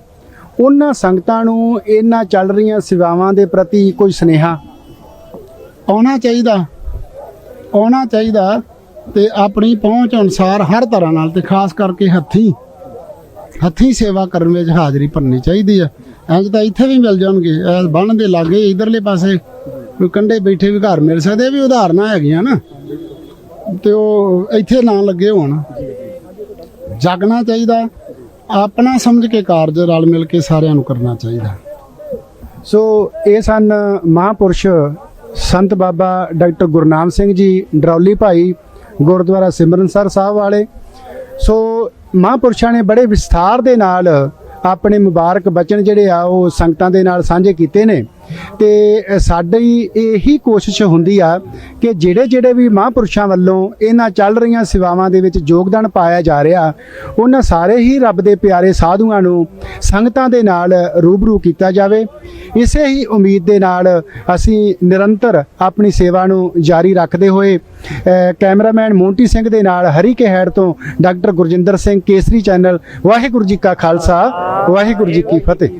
ਉਹਨਾਂ ਸੰਗਤਾਂ ਨੂੰ ਇਹਨਾਂ ਚੱਲ ਰਹੀਆਂ ਸੇਵਾਵਾਂ ਦੇ ਪ੍ਰਤੀ ਕੋਈ ਸੁਨੇਹਾ ਆਉਣਾ ਚਾਹੀਦਾ ਆਉਣਾ ਚਾਹੀਦਾ ਤੇ ਆਪਣੀ ਪਹੁੰਚ ਅਨੁਸਾਰ ਹਰ ਤਰ੍ਹਾਂ ਨਾਲ ਤੇ ਖਾਸ ਕਰਕੇ ਹੱਥੀਂ ਹੱਥੀਂ ਸੇਵਾ ਕਰਨ ਵਿੱਚ ਹਾਜ਼ਰੀ ਭਰਨੀ ਚਾਹੀਦੀ ਆ। ਇੰਜ ਤਾਂ ਇੱਥੇ ਵੀ ਮਿਲ ਜਾਣਗੇ ਐ ਬੰਨ ਦੇ ਲਾਗੇ ਇਧਰਲੇ ਪਾਸੇ ਕੋਈ ਕੰਡੇ ਬੈਠੇ ਵੀ ਘਰ ਮਿਲ ਸਕਦੇ ਇਹ ਵੀ ਉਦਾਹਰਨਾਂ ਹੈਗੀਆਂ ਨਾ। ਤੇ ਉਹ ਇੱਥੇ ਨਾ ਲੱਗੇ ਹੋਣ। ਜਾਗਣਾ ਚਾਹੀਦਾ, ਆਪਣਾ ਸਮਝ ਕੇ ਕਾਰਜ ਰਲ ਮਿਲ ਕੇ ਸਾਰਿਆਂ ਨੂੰ ਕਰਨਾ ਚਾਹੀਦਾ। ਸੋ ਇਹ ਸਨ ਮਹਾਂਪੁਰਸ਼ ਸੰਤ ਬਾਬਾ ਡਾਕਟਰ ਗੁਰਨਾਮ ਸਿੰਘ ਜੀ, ਡਰੌਲੀ ਭਾਈ, ਗੁਰਦੁਆਰਾ ਸਿਮਰਨਸਰ ਸਾਹਿਬ ਵਾਲੇ। ਸੋ ਮਹਾਂਪੁਰਸ਼ਾਂ ਨੇ ਬੜੇ ਵਿਸਥਾਰ ਦੇ ਨਾਲ ਆਪਣੇ ਮੁਬਾਰਕ ਬਚਨ ਜਿਹੜੇ ਆ, ਉਹ ਸੰਗਤਾਂ ਦੇ ਨਾਲ ਸਾਂਝੇ ਕੀਤੇ ਨੇ। ਤੇ ਸਾਡੀ ਇਹੀ ਕੋਸ਼ਿਸ਼ ਹੁੰਦੀ ਆ ਕਿ ਜਿਹੜੇ ਜਿਹੜੇ ਵੀ ਮਹਾਂਪੁਰਸ਼ਾਂ ਵੱਲੋਂ ਇਹਨਾਂ ਚੱਲ ਰਹੀਆਂ ਸੇਵਾਵਾਂ ਦੇ ਵਿੱਚ ਯੋਗਦਾਨ ਪਾਇਆ ਜਾ ਰਿਹਾ, ਉਹਨਾਂ ਸਾਰੇ ਹੀ ਰੱਬ ਦੇ ਪਿਆਰੇ ਸਾਧੂਆਂ ਨੂੰ ਸੰਗਤਾਂ ਦੇ ਨਾਲ ਰੂਬਰੂ ਕੀਤਾ ਜਾਵੇ। ਇਸੇ ਹੀ ਉਮੀਦ ਦੇ ਨਾਲ ਅਸੀਂ ਨਿਰੰਤਰ ਆਪਣੀ ਸੇਵਾ ਨੂੰ ਜਾਰੀ ਰੱਖਦੇ ਹੋਏ ਕੈਮਰਾਮੈਨ ਮੋਂਟੀ ਸਿੰਘ ਦੇ ਨਾਲ ਹਰੀ ਕੇ ਹੈਡ ਤੋਂ ਡਾਕਟਰ ਗੁਰਜਿੰਦਰ ਸਿੰਘ ਕੇਸਰੀ ਚੈਨਲ ਵਾਹਿਗੁਰੂ ਜੀ ਕਾ ਖਾਲਸਾ, ਵਾਹਿਗੁਰੂ ਜੀ ਕੀ ਫਤਿਹ।